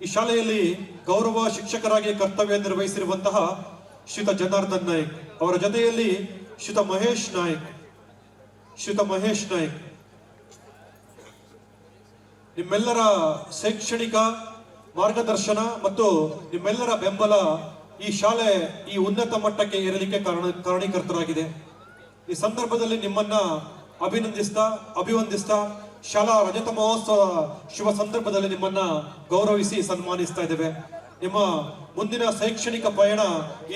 ಈ ಶಾಲೆಯಲ್ಲಿ ಗೌರವ ಶಿಕ್ಷಕರಾಗಿ ಕರ್ತವ್ಯ ನಿರ್ವಹಿಸಿರುವಂತಹ ಶ್ರೀತ ಜನಾರ್ದನ್ ನಾಯ್ಕ್, ಅವರ ಜೊತೆಯಲ್ಲಿ ಶ್ರೀತ ಮಹೇಶ್ ನಾಯ್ಕ್, ಶ್ರೀತ ಮಹೇಶ್ ನಾಯ್ಕ್. ನಿಮ್ಮೆಲ್ಲರ ಶೈಕ್ಷಣಿಕ ಮಾರ್ಗದರ್ಶನ ಮತ್ತು ನಿಮ್ಮೆಲ್ಲರ ಬೆಂಬಲ ಈ ಶಾಲೆ ಈ ಉನ್ನತ ಮಟ್ಟಕ್ಕೆ ಏರಲಿಕ್ಕೆ ಕಾರಣ ಕಾರಣೀಕರ್ತರಾಗಿದೆ. ಈ ಸಂದರ್ಭದಲ್ಲಿ ನಿಮ್ಮನ್ನ ಅಭಿನಂದಿಸ್ತಾ, ಅಭಿವಂದಿಸ್ತಾ ಶಾಲಾ ರಜತ ಮಹೋತ್ಸವ ಶುಭ ಸಂದರ್ಭದಲ್ಲಿ ನಿಮ್ಮನ್ನ ಗೌರವಿಸಿ ಸನ್ಮಾನಿಸ್ತಾ ಇದ್ದೇವೆ. ನಿಮ್ಮ ಮುಂದಿನ ಶೈಕ್ಷಣಿಕ ಪಯಣ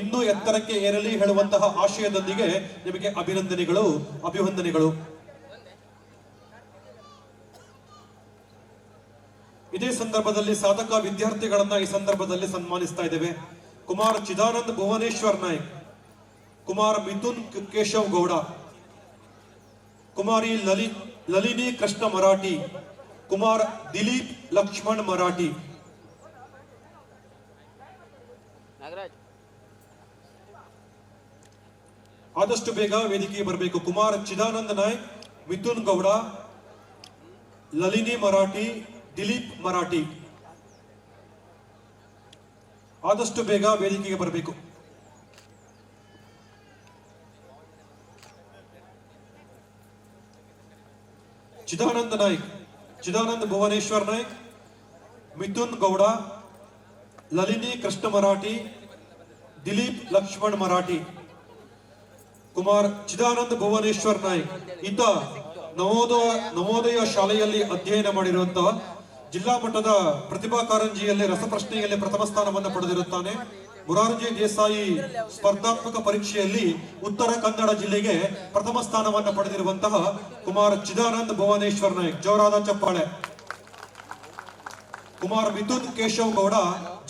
ಇನ್ನೂ ಎತ್ತರಕ್ಕೆ ಏರಲಿ ಹೇಳುವಂತಹ ಆಶಯದೊಂದಿಗೆ ನಿಮಗೆ ಅಭಿನಂದನೆಗಳು, ಅಭಿವಂದನೆಗಳು. ಇದೇ ಸಂದರ್ಭದಲ್ಲಿ ಸಾಧಕ ವಿದ್ಯಾರ್ಥಿಗಳನ್ನ ಈ ಸಂದರ್ಭದಲ್ಲಿ ಸನ್ಮಾನಿಸ್ತಾ ಇದ್ದೇವೆ. ಕುಮಾರ್ ಚಿದಾನಂದ್ ಭುವನೇಶ್ವರ್ ನಾಯ್ಕ್, ಕುಮಾರ್ ಮಿಥುನ್ ಕೇಶವ್ ಗೌಡ, ಕುಮಾರಿ ಲಲಿ ಲಲಿನಿ ಕೃಷ್ಣ ಮರಾಠಿ ಕುಮಾರ್ ದಿಲೀಪ್ ಲಕ್ಷ್ಮಣ್ ಮರಾಠಿ ನಾಗರಾಜ್ ಆದಷ್ಟು ಬೇಗ ವೇದಿಕೆಗೆ ಬರಬೇಕು ಕುಮಾರ್ ಚಿದಾನಂದ್ ನಾಯ್ಕ್ ಮಿಥುನ್ ಗೌಡ ಲಲಿನಿ ಮರಾಠಿ ದಿಲೀಪ್ ಮರಾಠಿ ಆದಷ್ಟು ಬೇಗ ವೇದಿಕೆಗೆ ಬರಬೇಕು ಚಿದಾನಂದ ನಾಯ್ಕ್, ಚಿದಾನಂದ ಭುವನೇಶ್ವರ್ ನಾಯ್ಕ್, ಮಿಥುನ್ ಗೌಡ, ಲಲಿನಿ ಕೃಷ್ಣ ಮರಾಠಿ, ದಿಲೀಪ್ ಲಕ್ಷ್ಮಣ್ ಮರಾಠಿ, ಕುಮಾರ್ ಚಿದಾನಂದ ಭುವನೇಶ್ವರ್ ನಾಯ್ಕ್. ಇತ ನವೋದಯ ನವೋದಯ ಶಾಲೆಯಲ್ಲಿ ಅಧ್ಯಯನ ಮಾಡಿರುವಂತಹ ಜಿಲ್ಲಾ ಮಟ್ಟದ ಪ್ರತಿಭಾ ಕಾರಂಜಿಯಲ್ಲಿ ರಸಪ್ರಶ್ನೆಯಲ್ಲಿ ಪ್ರಥಮ ಸ್ಥಾನವನ್ನು ಪಡೆದಿರುತ್ತಾನೆ. ಮುರಾರ್ಜಿ ದೇಸಾಯಿ ಸ್ಪರ್ಧಾತ್ಮಕ ಪರೀಕ್ಷೆಯಲ್ಲಿ ಉತ್ತರ ಕನ್ನಡ ಜಿಲ್ಲೆಗೆ ಪ್ರಥಮ ಸ್ಥಾನವನ್ನು ಪಡೆದಿರುವಂತಹ ಕುಮಾರ್ ಚಿದಾನಂದ್ ಭುವನೇಶ್ವರ್ ನಾಯಕ್, ಜೋರಾದ ಚಪ್ಪಾಳೆ. ಕುಮಾರ್ ಮಿಥುನ್ ಕೇಶವ್ ಗೌಡ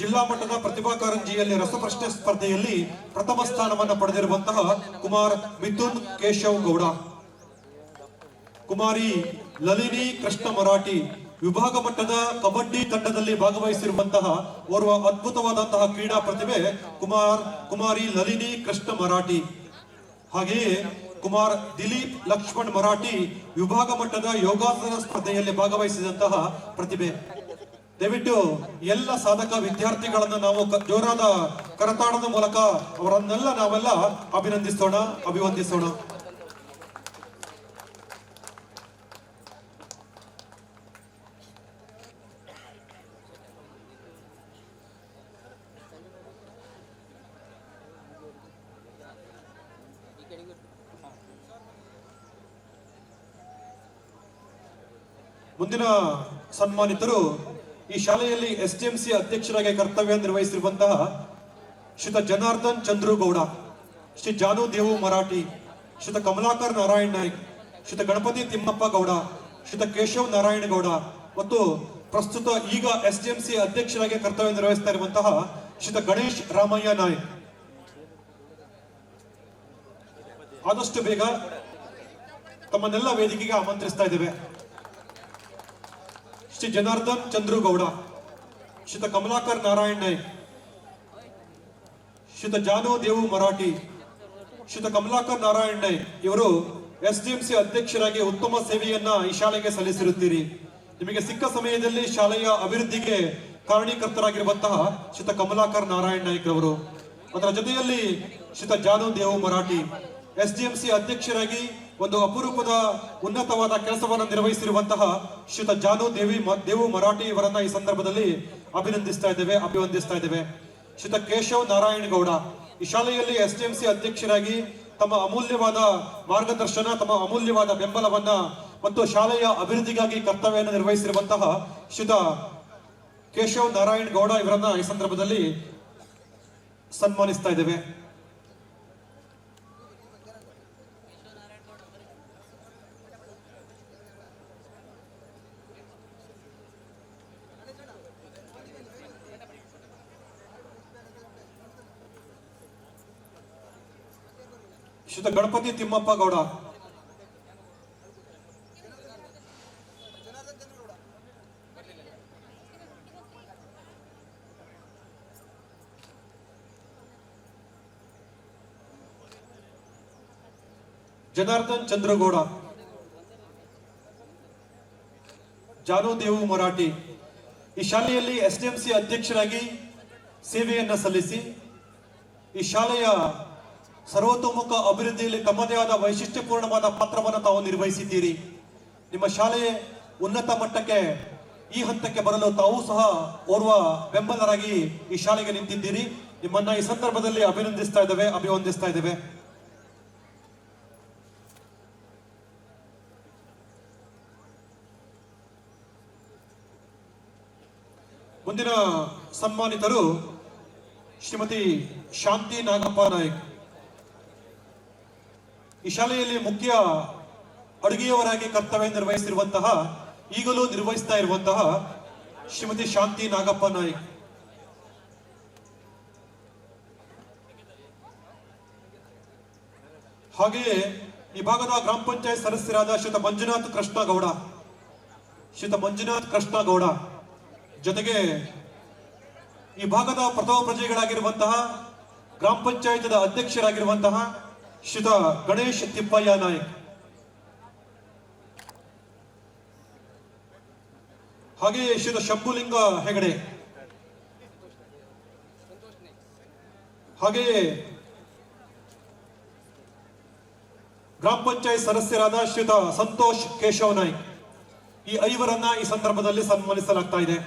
ಜಿಲ್ಲಾ ಮಟ್ಟದ ಪ್ರತಿಭಾ ಕಾರಂಜಿಯಲ್ಲಿ ರಸಪ್ರಶ್ನೆ ಸ್ಪರ್ಧೆಯಲ್ಲಿ ಪ್ರಥಮ ಸ್ಥಾನವನ್ನು ಪಡೆದಿರುವಂತಹ ಕುಮಾರ್ ಮಿಥುನ್ ಕೇಶವ್ ಗೌಡ. ಕುಮಾರಿ ಲಲಿನಿ ಕೃಷ್ಣ ಮರಾಠಿ ವಿಭಾಗ ಮಟ್ಟದ ಕಬಡ್ಡಿ ತಂಡದಲ್ಲಿ ಭಾಗವಹಿಸಿರುವಂತಹ ಓರ್ವ ಅದ್ಭುತವಾದಂತಹ ಕ್ರೀಡಾ ಪ್ರತಿಭೆ ಕುಮಾರ್, ಕುಮಾರಿ ಲಲಿನಿ ಕೃಷ್ಣ ಮರಾಠಿ. ಹಾಗೆಯೇ ಕುಮಾರ್ ದಿಲೀಪ್ ಲಕ್ಷ್ಮಣ್ ಮರಾಠಿ ವಿಭಾಗ ಮಟ್ಟದ ಯೋಗಾಸನ ಸ್ಪರ್ಧೆಯಲ್ಲಿ ಭಾಗವಹಿಸಿದಂತಹ ಪ್ರತಿಭೆ. ದಯವಿಟ್ಟು ಎಲ್ಲ ಸಾಧಕ ವಿದ್ಯಾರ್ಥಿಗಳನ್ನು ನಾವು ಜೋರಾದ ಕರತಾಡದ ಮೂಲಕ ಅವರನ್ನೆಲ್ಲ ನಾವೆಲ್ಲ ಅಭಿನಂದಿಸೋಣ, ಅಭಿವಂದಿಸೋಣ. ಮುಂದಿನ ಸನ್ಮಾನಿತರು ಈ ಶಾಲೆಯಲ್ಲಿ ಎಸ್ ಡಿ ಎಂ ಸಿ ಅಧ್ಯಕ್ಷರಾಗಿ ಕರ್ತವ್ಯ ನಿರ್ವಹಿಸಿರುವಂತಹ ಶ್ರೀತ ಜನಾರ್ದನ್ ಚಂದ್ರುಗೌಡ, ಶ್ರೀ ಜಾನು ದೇವು ಮರಾಠಿ ಶ್ರೀತ ಕಮಲಾಕರ್ ನಾರಾಯಣ್ ನಾಯ್ಕ್ ಶ್ರೀತ ಗಣಪತಿ ತಿಮ್ಮಪ್ಪ ಗೌಡ ಶ್ರೀತ ಕೇಶವ್ ನಾರಾಯಣ ಗೌಡ ಮತ್ತು ಪ್ರಸ್ತುತ ಈಗ ಎಸ್ ಡಿ ಎಂ ಸಿ ಅಧ್ಯಕ್ಷರಾಗಿ ಕರ್ತವ್ಯ ನಿರ್ವಹಿಸ್ತಾ ಇರುವಂತಹ ಶ್ರೀತ ಗಣೇಶ್ ರಾಮಯ್ಯ ನಾಯ್ಕ್. ಆದಷ್ಟು ಬೇಗ ತಮ್ಮನ್ನೆಲ್ಲ ವೇದಿಕೆಗೆ ಆಮಂತ್ರಿಸ್ತಾ ಇದ್ದೇವೆ. ಶ್ರೀ ಜನಾರ್ದನ್ ಚಂದ್ರುಗೌಡ, ಶ್ರೀತ ಕಮಲಾಕರ್ ನಾರಾಯಣ್ ನಾಯ್ಕ್, ಶ್ರೀತ ಜಾನು ದೇವು ಮರಾಠಿ, ಶ್ರೀತ ಕಮಲಾಕರ್ ನಾರಾಯಣ್ ನಾಯ್ಕ್, ಇವರು ಎಸ್ ಡಿಎಂಸಿ ಅಧ್ಯಕ್ಷರಾಗಿ ಉತ್ತಮ ಸೇವೆಯನ್ನ ಈ ಶಾಲೆಗೆ ಸಲ್ಲಿಸಿರುತ್ತೀರಿ. ನಿಮಗೆ ಸಿಕ್ಕ ಸಮಯದಲ್ಲಿ ಶಾಲೆಯ ಅಭಿವೃದ್ಧಿಗೆ ಕಾರಣೀಕರ್ತರಾಗಿರುವಂತಹ ಶ್ರೀತ ಕಮಲಾಕರ್ ನಾರಾಯಣ್ ನಾಯ್ಕ್ ಅವರು ಅದರ ಜೊತೆಯಲ್ಲಿ ಶ್ರೀತ ಜಾನು ದೇವು ಮರಾಠಿ, ಎಸ್ ಡಿ ಅಧ್ಯಕ್ಷರಾಗಿ ಒಂದು ಅಪರೂಪದ ಉನ್ನತವಾದ ಕೆಲಸವನ್ನು ನಿರ್ವಹಿಸಿರುವಂತಹ ಶ್ರೀತ ಜಾನು ದೇವಿ ದೇವು ಮರಾಠಿ ಇವರನ್ನ ಈ ಸಂದರ್ಭದಲ್ಲಿ ಅಭಿನಂದಿಸ್ತಾ ಇದ್ದೇವೆ ಅಭಿವಂದಿಸ್ತಾ ಇದ್ದೇವೆ. ಶ್ರೀತ ಕೇಶವ್ ನಾರಾಯಣ ಗೌಡ, ಈ ಶಾಲೆಯಲ್ಲಿ ಎಸ್ ಡಿ ಎಂ ಸಿ ಅಧ್ಯಕ್ಷರಾಗಿ ತಮ್ಮ ಅಮೂಲ್ಯವಾದ ಮಾರ್ಗದರ್ಶನ, ತಮ್ಮ ಅಮೂಲ್ಯವಾದ ಬೆಂಬಲವನ್ನ ಮತ್ತು ಶಾಲೆಯ ಅಭಿವೃದ್ಧಿಗಾಗಿ ಕರ್ತವ್ಯವನ್ನು ನಿರ್ವಹಿಸಿರುವಂತಹ ಶ್ರೀತ ಕೇಶವ್ ನಾರಾಯಣ ಗೌಡ ಇವರನ್ನ ಈ ಸಂದರ್ಭದಲ್ಲಿ ಸನ್ಮಾನಿಸ್ತಾ ಇದ್ದೇವೆ. ಶ್ರೀತ ಗಣಪತಿ ತಿಮ್ಮಪ್ಪ ಗೌಡ. ಜನಾರ್ದನ್ ಚಂದ್ರಗೌಡ. ಜಾನುದೇವು ಮರಾಠಿ. ಈ ಶಾಲೆಯಲ್ಲಿ ಎಸ್ ಡಿ ಎಂ ಸಿ ಅಧ್ಯಕ್ಷರಾಗಿ ಸೇವೆಯನ್ನು ಸಲ್ಲಿಸಿ ಈ ಶಾಲೆಯ ಸರ್ವತೋಮುಖ ಅಭಿವೃದ್ಧಿಯಲ್ಲಿ ತಮ್ಮದೇ ಆದ ವೈಶಿಷ್ಟ್ಯಪೂರ್ಣವಾದ ಪಾತ್ರವನ್ನು ತಾವು ನಿರ್ವಹಿಸಿದ್ದೀರಿ. ನಿಮ್ಮ ಶಾಲೆ ಉನ್ನತ ಮಟ್ಟಕ್ಕೆ, ಈ ಹಂತಕ್ಕೆ ಬರಲು ತಾವು ಸಹ ಓರ್ವ ಬೆಂಬಲರಾಗಿ ಈ ಶಾಲೆಗೆ ನಿಂತಿದ್ದೀರಿ. ನಿಮ್ಮನ್ನ ಈ ಸಂದರ್ಭದಲ್ಲಿ ಅಭಿನಂದಿಸ್ತಾ ಇದ್ದೇವೆ ಅಭಿವಂದಿಸ್ತಾ ಇದ್ದೇವೆ. ಮುಂದಿನ ಸನ್ಮಾನಿತರು ಶ್ರೀಮತಿ ಶಾಂತಿ ನಾಗಪ್ಪ ನಾಯಕ್. ಈ ಶಾಲೆಯಲ್ಲಿ ಮುಖ್ಯ ಅಡುಗೆಯವರಾಗಿ ಕರ್ತವ್ಯ ನಿರ್ವಹಿಸಿರುವಂತಹ, ಈಗಲೂ ನಿರ್ವಹಿಸ್ತಾ ಇರುವಂತಹ ಶ್ರೀಮತಿ ಶಾಂತಿ ನಾಗಪ್ಪ ನಾಯಕ್. ಹಾಗೆಯೇ ಈ ಭಾಗದ ಗ್ರಾಮ ಪಂಚಾಯತ್ ಸದಸ್ಯರಾದ ಶ್ರೀತ ಮಂಜುನಾಥ್ ಕೃಷ್ಣ ಗೌಡ ಶ್ರೀತ ಮಂಜುನಾಥ್ ಕೃಷ್ಣ ಗೌಡ ಜೊತೆಗೆ ಈ ಭಾಗದ ಪ್ರಥಮ ಪ್ರಜೆಗಳಾಗಿರುವಂತಹ ಗ್ರಾಮ ಪಂಚಾಯತ್ ಅಧ್ಯಕ್ಷರಾಗಿರುವಂತಹ ಶ್ರೀತ ಗಣೇಶ್ ತಿಪ್ಪಯ್ಯ ನಾಯಕ್. ಹಾಗೆಯೇ ಶ್ರೀತ ಶಂಭುಲಿಂಗ ಹೆಗಡೆ. ಹಾಗೆಯೇ ಗ್ರಾಮ ಪಂಚಾಯತ್ ಸದಸ್ಯರಾದ ಶ್ರೀತ ಸಂತೋಷ್ ಕೇಶವ್ ನಾಯ್ಕ್. ಈ ಐವರನ್ನ ಈ ಸಂದರ್ಭದಲ್ಲಿ ಸನ್ಮಾನಿಸಲಾಗ್ತಾ ಇದೆ.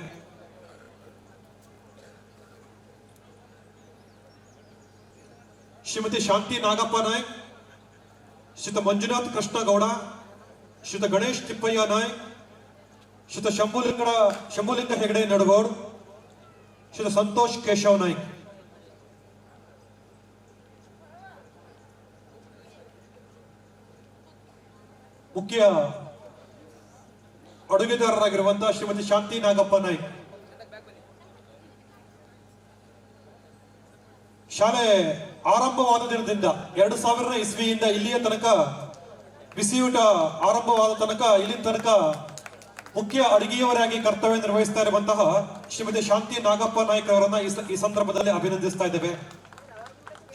ಶ್ರೀಮತಿ ಶಾಂತಿ ನಾಗಪ್ಪ ನಾಯ್ಕ್ ಶ್ರೀತ ಮಂಜುನಾಥ್ ಕೃಷ್ಣ ಗೌಡ ಶ್ರೀತ ಗಣೇಶ್ ತಿಪ್ಪಯ್ಯ ನಾಯ್ಕ್, ಶ್ರೀತ ಶಂಭುಲಿಂಗ ಶಂಭುಲಿಂಗ ಹೆಗಡೆ ನಡಗೌಡ್, ಶ್ರೀತ ಸಂತೋಷ್ ಕೇಶವ್ ನಾಯ್ಕ್. ಮುಖ್ಯ ಅಡುಗೆದಾರರಾಗಿರುವಂತಹ ಶ್ರೀಮತಿ ಶಾಂತಿ ನಾಗಪ್ಪ ನಾಯ್ಕ್. ಶಾಲೆ ಆರಂಭವಾದ ದಿನದಿಂದ ಎರಡು ಸಾವಿರ ಇಸ್ವಿಯಿಂದ ಇಲ್ಲಿಯ ತನಕ ಬಿಸಿಯೂಟ ಆರಂಭವಾದ ತನಕ ಇಲ್ಲಿನ ತನಕ ಮುಖ್ಯ ಅಡುಗೆಯವರಾಗಿ ಕರ್ತವ್ಯ ನಿರ್ವಹಿಸ್ತಾ ಇರುವಂತಹ ಶ್ರೀಮತಿ ಶಾಂತಿ ನಾಗಪ್ಪ ನಾಯ್ಕ ಅವರನ್ನ ಈ ಸಂದರ್ಭದಲ್ಲಿ ಅಭಿನಂದಿಸ್ತಾ ಇದ್ದೇವೆ.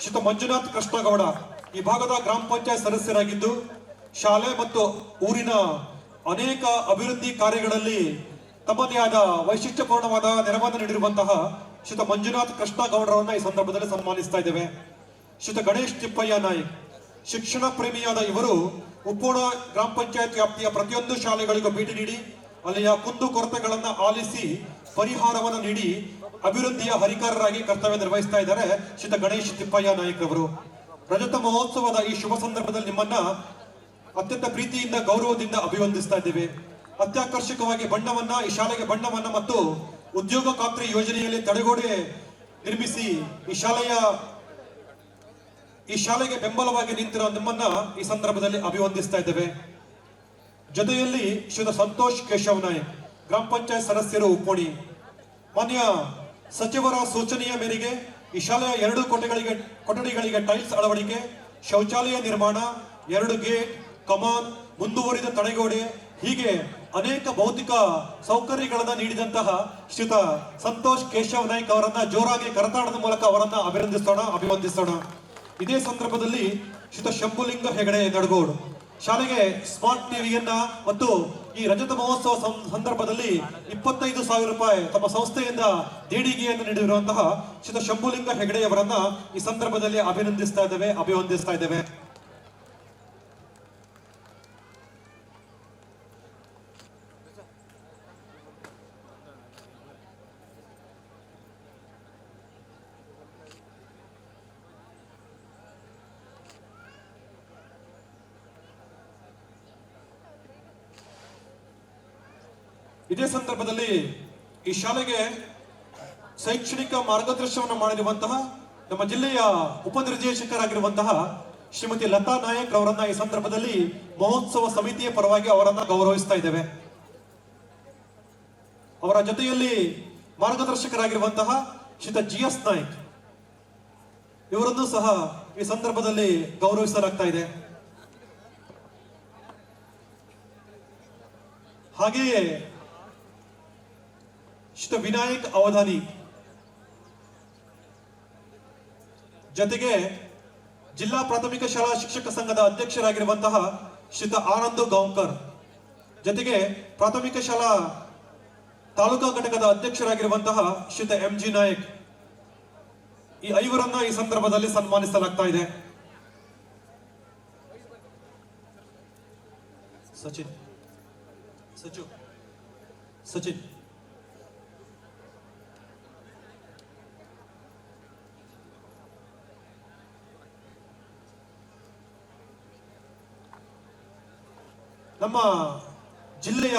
ಶ್ರೀತ ಮಂಜುನಾಥ್ ಕೃಷ್ಣಗೌಡ ಈ ಭಾಗದ ಗ್ರಾಮ ಪಂಚಾಯತ್ ಸದಸ್ಯರಾಗಿದ್ದು, ಶಾಲೆ ಮತ್ತು ಊರಿನ ಅನೇಕ ಅಭಿವೃದ್ಧಿ ಕಾರ್ಯಗಳಲ್ಲಿ ತಮ್ಮದೇ ಆದ ವೈಶಿಷ್ಟ್ಯಪೂರ್ಣವಾದ ನೆರವನ್ನು ನೀಡಿರುವಂತಹ ಶ್ರೀತ ಮಂಜುನಾಥ್ ಕೃಷ್ಣಗೌಡರನ್ನ ಈ ಸಂದರ್ಭದಲ್ಲಿ ಸನ್ಮಾನಿಸ್ತಾ ಇದ್ದೇವೆ. ಶ್ರೀತ ಗಣೇಶ್ ತಿಪ್ಪಯ್ಯ ನಾಯಕ್, ಶಿಕ್ಷಣ ಪ್ರೇಮಿಯಾದ ಇವರು ಉಪ್ಪೋಣ ಗ್ರಾಮ ಪಂಚಾಯತ್ ವ್ಯಾಪ್ತಿಯ ಪ್ರತಿಯೊಂದು ಶಾಲೆಗಳಿಗೂ ಭೇಟಿ ನೀಡಿ, ಅಲ್ಲಿಯ ಕುಂದು ಕೊರತೆಗಳನ್ನು ಆಲಿಸಿ ಪರಿಹಾರವನ್ನು ನೀಡಿ ಅಭಿವೃದ್ಧಿಯ ಹರಿಕಾರರಾಗಿ ಕರ್ತವ್ಯ ನಿರ್ವಹಿಸ್ತಾ ಇದ್ದಾರೆ ಶ್ರೀತ ಗಣೇಶ್ ತಿಪ್ಪಯ್ಯ ನಾಯಕ್ ಅವರು. ರಜತ ಮಹೋತ್ಸವದ ಈ ಶುಭ ಸಂದರ್ಭದಲ್ಲಿ ನಿಮ್ಮನ್ನ ಅತ್ಯಂತ ಪ್ರೀತಿಯಿಂದ, ಗೌರವದಿಂದ ಅಭಿವಂದಿಸ್ತಾ ಇದ್ದೇವೆ. ಅತ್ಯಾಕರ್ಷಕವಾಗಿ ಬಣ್ಣವನ್ನ, ಈ ಶಾಲೆಗೆ ಬಣ್ಣವನ್ನ ಮತ್ತು ಉದ್ಯೋಗ ಖಾತ್ರಿ ಯೋಜನೆಯಲ್ಲಿ ತಡೆಗೋಡೆ ನಿರ್ಮಿಸಿ ಈ ಶಾಲೆಯ ಈ ಶಾಲೆಗೆ ಬೆಂಬಲವಾಗಿ ನಿಂತಿರೋ ನಿಮ್ಮನ್ನ ಈ ಸಂದರ್ಭದಲ್ಲಿ ಅಭಿವಂದಿಸ್ತಾ ಇದ್ದೇವೆ. ಜೊತೆಯಲ್ಲಿ ಶ್ರೀ ಸಂತೋಷ್ ಕೇಶವ್ ನಾಯಕ್, ಗ್ರಾಮ ಪಂಚಾಯತ್ ಸದಸ್ಯರು ಉಪ್ಪೋಣಿ ಮಾನ್ಯ ಸಚಿವರ ಸೂಚನೆಯ ಮೇರೆಗೆ ಈ ಶಾಲೆಯ ಎರಡು ಕೊಠಡಿಗಳಿಗೆ ಕೊಠಡಿಗಳಿಗೆ ಟೈಲ್ಸ್ ಅಳವಡಿಕೆ, ಶೌಚಾಲಯ ನಿರ್ಮಾಣ, ಎರಡು ಗೇಟ್, ಕಮಾನ್, ಮುಂದುವರಿದ ತಡೆಗೋಡೆ, ಹೀಗೆ ಅನೇಕ ಭೌತಿಕ ಸೌಕರ್ಯಗಳನ್ನ ನೀಡಿದಂತಹ ಶ್ರೀತ ಸಂತೋಷ್ ಕೇಶವ್ ನಾಯ್ಕ್ ಅವರನ್ನ ಜೋರಾಗಿ ಕರತಾಡದ ಮೂಲಕ ಅವರನ್ನ ಅಭಿನಂದಿಸೋಣ ಅಭಿವಂದಿಸೋಣ ಇದೇ ಸಂದರ್ಭದಲ್ಲಿ ಶ್ರೀತ ಶಂಭುಲಿಂಗ ಹೆಗಡೆ ನಡಗೋಡು ಶಾಲೆಗೆ ಸ್ಮಾರ್ಟ್ ಟಿವಿಯನ್ನ ಮತ್ತು ಈ ರಜತ ಮಹೋತ್ಸವ ಸಂದರ್ಭದಲ್ಲಿ ಇಪ್ಪತ್ತೈದು ಸಾವಿರ ರೂಪಾಯಿ ತಮ್ಮ ಸಂಸ್ಥೆಯಿಂದ ದೇಣಿಗೆಯನ್ನು ನೀಡಿರುವಂತಹ ಶ್ರೀತ ಶಂಭುಲಿಂಗ ಹೆಗಡೆಯವರನ್ನ ಈ ಸಂದರ್ಭದಲ್ಲಿ ಅಭಿನಂದಿಸ್ತಾ ಇದ್ದೇವೆ, ಅಭಿವಂದಿಸ್ತಾ ಇದ್ದೇವೆ. ಇದೇ ಸಂದರ್ಭದಲ್ಲಿ ಈ ಶಾಲೆಗೆ ಶೈಕ್ಷಣಿಕ ಮಾರ್ಗದರ್ಶನವನ್ನು ಮಾಡಿರುವಂತಹ ನಮ್ಮ ಜಿಲ್ಲೆಯ ಉಪನಿರ್ದೇಶಕರಾಗಿರುವಂತಹ ಶ್ರೀಮತಿ ಲತಾ ನಾಯಕ್ ಅವರನ್ನ ಈ ಸಂದರ್ಭದಲ್ಲಿ ಮಹೋತ್ಸವ ಸಮಿತಿಯ ಪರವಾಗಿ ಅವರನ್ನ ಗೌರವಿಸ್ತಾ ಇದ್ದೇವೆ. ಅವರ ಜೊತೆಯಲ್ಲಿ ಮಾರ್ಗದರ್ಶಕರಾಗಿರುವಂತಹ ಶ್ರೀತ ಜಿ ಎಸ್ ನಾಯಕ್ ಇವರನ್ನು ಸಹ ಈ ಸಂದರ್ಭದಲ್ಲಿ ಗೌರವಿಸಲಾಗ್ತಾ ಇದೆ. ಹಾಗೆಯೇ ಶ್ರೀತ ವಿನಾಯಕ್ ಅವಧಾನಿ. ಜೊತೆಗೆ ಜಿಲ್ಲಾ ಪ್ರಾಥಮಿಕ ಶಾಲಾ ಶಿಕ್ಷಕ ಸಂಘದ ಅಧ್ಯಕ್ಷರಾಗಿರುವಂತಹ ಶ್ರೀತ ಆನಂದ್ ಗಾಂವ್ಕರ್. ಜೊತೆಗೆ ಪ್ರಾಥಮಿಕ ಶಾಲಾ ತಾಲೂಕಾ ಘಟಕದ ಅಧ್ಯಕ್ಷರಾಗಿರುವಂತಹ ಶ್ರೀತ ಎಂ ಜಿ ನಾಯಕ್. ಈ ಐವರನ್ನ ಈ ಸಂದರ್ಭದಲ್ಲಿ ಸನ್ಮಾನಿಸಲಾಗ್ತಾ ಇದೆ. ಸಚಿನ್. ಸಚಿನ್. ಸಚಿನ್. ನಮ್ಮ ಜಿಲ್ಲೆಯ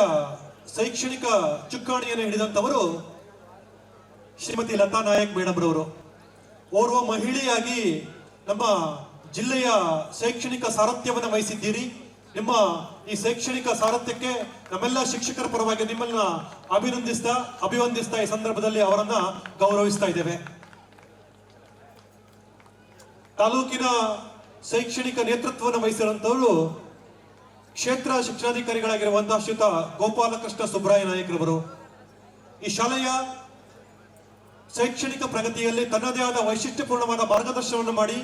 ಶೈಕ್ಷಣಿಕ ಚುಕ್ಕಾಣಿಯನ್ನು ಹಿಡಿದಂಥವರು ಶ್ರೀಮತಿ ಲತಾ ನಾಯಕ್ ಮೇಡಮ್ ರವರು ಓರ್ವ ಮಹಿಳೆಯಾಗಿ ನಮ್ಮ ಜಿಲ್ಲೆಯ ಶೈಕ್ಷಣಿಕ ಸಾರಥ್ಯವನ್ನು ವಹಿಸಿದ್ದೀರಿ. ನಿಮ್ಮ ಈ ಶೈಕ್ಷಣಿಕ ಸಾರಥ್ಯಕ್ಕೆ ನಮ್ಮೆಲ್ಲ ಶಿಕ್ಷಕರ ಪರವಾಗಿ ನಿಮ್ಮನ್ನ ಅಭಿನಂದಿಸ್ತಾ, ಅಭಿವಂದಿಸ್ತಾ ಈ ಸಂದರ್ಭದಲ್ಲಿ ಅವರನ್ನ ಗೌರವಿಸ್ತಾ ಇದ್ದೇವೆ. ತಾಲೂಕಿನ ಶೈಕ್ಷಣಿಕ ನೇತೃತ್ವವನ್ನು ವಹಿಸಿರುವಂತವರು ಕ್ಷೇತ್ರ ಶಿಕ್ಷಣಾಧಿಕಾರಿಗಳಾಗಿರುವಂತಹ ಶ್ರೀತ ಗೋಪಾಲಕೃಷ್ಣ ಸುಬ್ರಾಯ ನಾಯಕರವರು, ಈ ಶಾಲೆಯ ಶೈಕ್ಷಣಿಕ ಪ್ರಗತಿಯಲ್ಲಿ ತನ್ನದೇ ಆದ ವೈಶಿಷ್ಟ್ಯಪೂರ್ಣವಾದ ಮಾರ್ಗದರ್ಶನವನ್ನು ಮಾಡಿ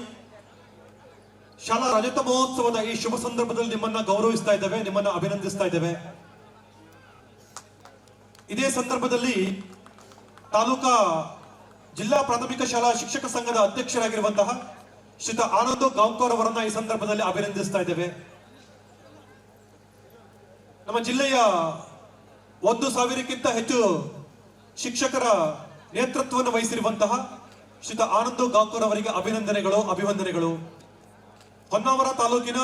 ಶಾಲಾ ರಜತ ಮಹೋತ್ಸವದ ಈ ಶುಭ ಸಂದರ್ಭದಲ್ಲಿ ನಿಮ್ಮನ್ನ ಗೌರವಿಸ್ತಾ ಇದ್ದೇವೆ, ನಿಮ್ಮನ್ನ ಅಭಿನಂದಿಸ್ತಾ ಇದ್ದೇವೆ. ಇದೇ ಸಂದರ್ಭದಲ್ಲಿ ತಾಲೂಕಾ ಜಿಲ್ಲಾ ಪ್ರಾಥಮಿಕ ಶಾಲಾ ಶಿಕ್ಷಕ ಸಂಘದ ಅಧ್ಯಕ್ಷರಾಗಿರುವಂತಹ ಶ್ರೀತ ಆನಂದ್ ಗಾಂವ್ಕರ್ ಅವರನ್ನ ಈ ಸಂದರ್ಭದಲ್ಲಿ ಅಭಿನಂದಿಸ್ತಾ ಇದ್ದೇವೆ. ನಮ್ಮ ಜಿಲ್ಲೆಯ ಒಂದು ಸಾವಿರಕ್ಕಿಂತ ಹೆಚ್ಚು ಶಿಕ್ಷಕರ ನೇತೃತ್ವವನ್ನು ವಹಿಸಿರುವಂತಹ ಶ್ರೀತ ಆನಂದ್ ಗಾಂಕೂರ್ ಅವರಿಗೆ ಅಭಿನಂದನೆಗಳು, ಅಭಿವಂದನೆಗಳು. ಹೊನ್ನಾವರ ತಾಲೂಕಿನ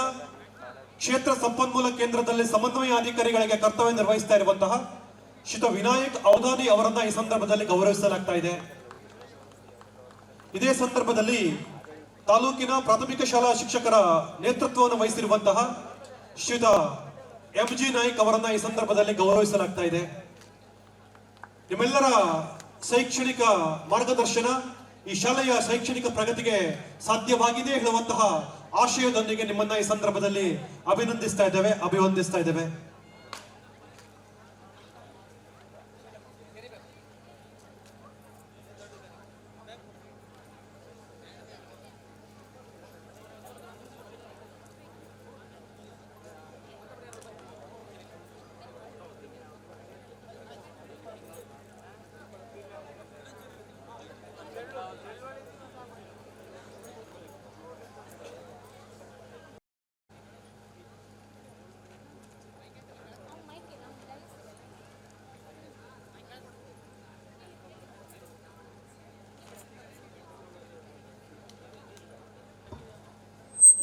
ಕ್ಷೇತ್ರ ಸಂಪನ್ಮೂಲ ಕೇಂದ್ರದಲ್ಲಿ ಸಮನ್ವಯ ಅಧಿಕಾರಿಗಳಿಗೆ ಕರ್ತವ್ಯ ನಿರ್ವಹಿಸ್ತಾ ಇರುವಂತಹ ಶ್ರೀತ ವಿನಾಯಕ್ ಔದಾನಿ ಅವರನ್ನ ಈ ಸಂದರ್ಭದಲ್ಲಿ ಗೌರವಿಸಲಾಗ್ತಾ ಇದೆ. ಇದೇ ಸಂದರ್ಭದಲ್ಲಿ ತಾಲೂಕಿನ ಪ್ರಾಥಮಿಕ ಶಾಲಾ ಶಿಕ್ಷಕರ ನೇತೃತ್ವವನ್ನು ವಹಿಸಿರುವಂತಹ ಶ್ರೀತ ಎಂ ಜಿ ನಾಯ್ಕ್ ಅವರನ್ನ ಈ ಸಂದರ್ಭದಲ್ಲಿ ಗೌರವಿಸಲಾಗ್ತಾ ಇದೆ. ನಿಮ್ಮೆಲ್ಲರ ಶೈಕ್ಷಣಿಕ ಮಾರ್ಗದರ್ಶನ ಈ ಶಾಲೆಯ ಶೈಕ್ಷಣಿಕ ಪ್ರಗತಿಗೆ ಸಾಧ್ಯವಾಗಿದೆ ಹೇಳುವಂತಹ ಆಶಯದೊಂದಿಗೆ ನಿಮ್ಮನ್ನ ಈ ಸಂದರ್ಭದಲ್ಲಿ ಅಭಿನಂದಿಸ್ತಾ ಇದ್ದೇವೆ, ಅಭಿವಂದಿಸ್ತಾ ಇದ್ದೇವೆ.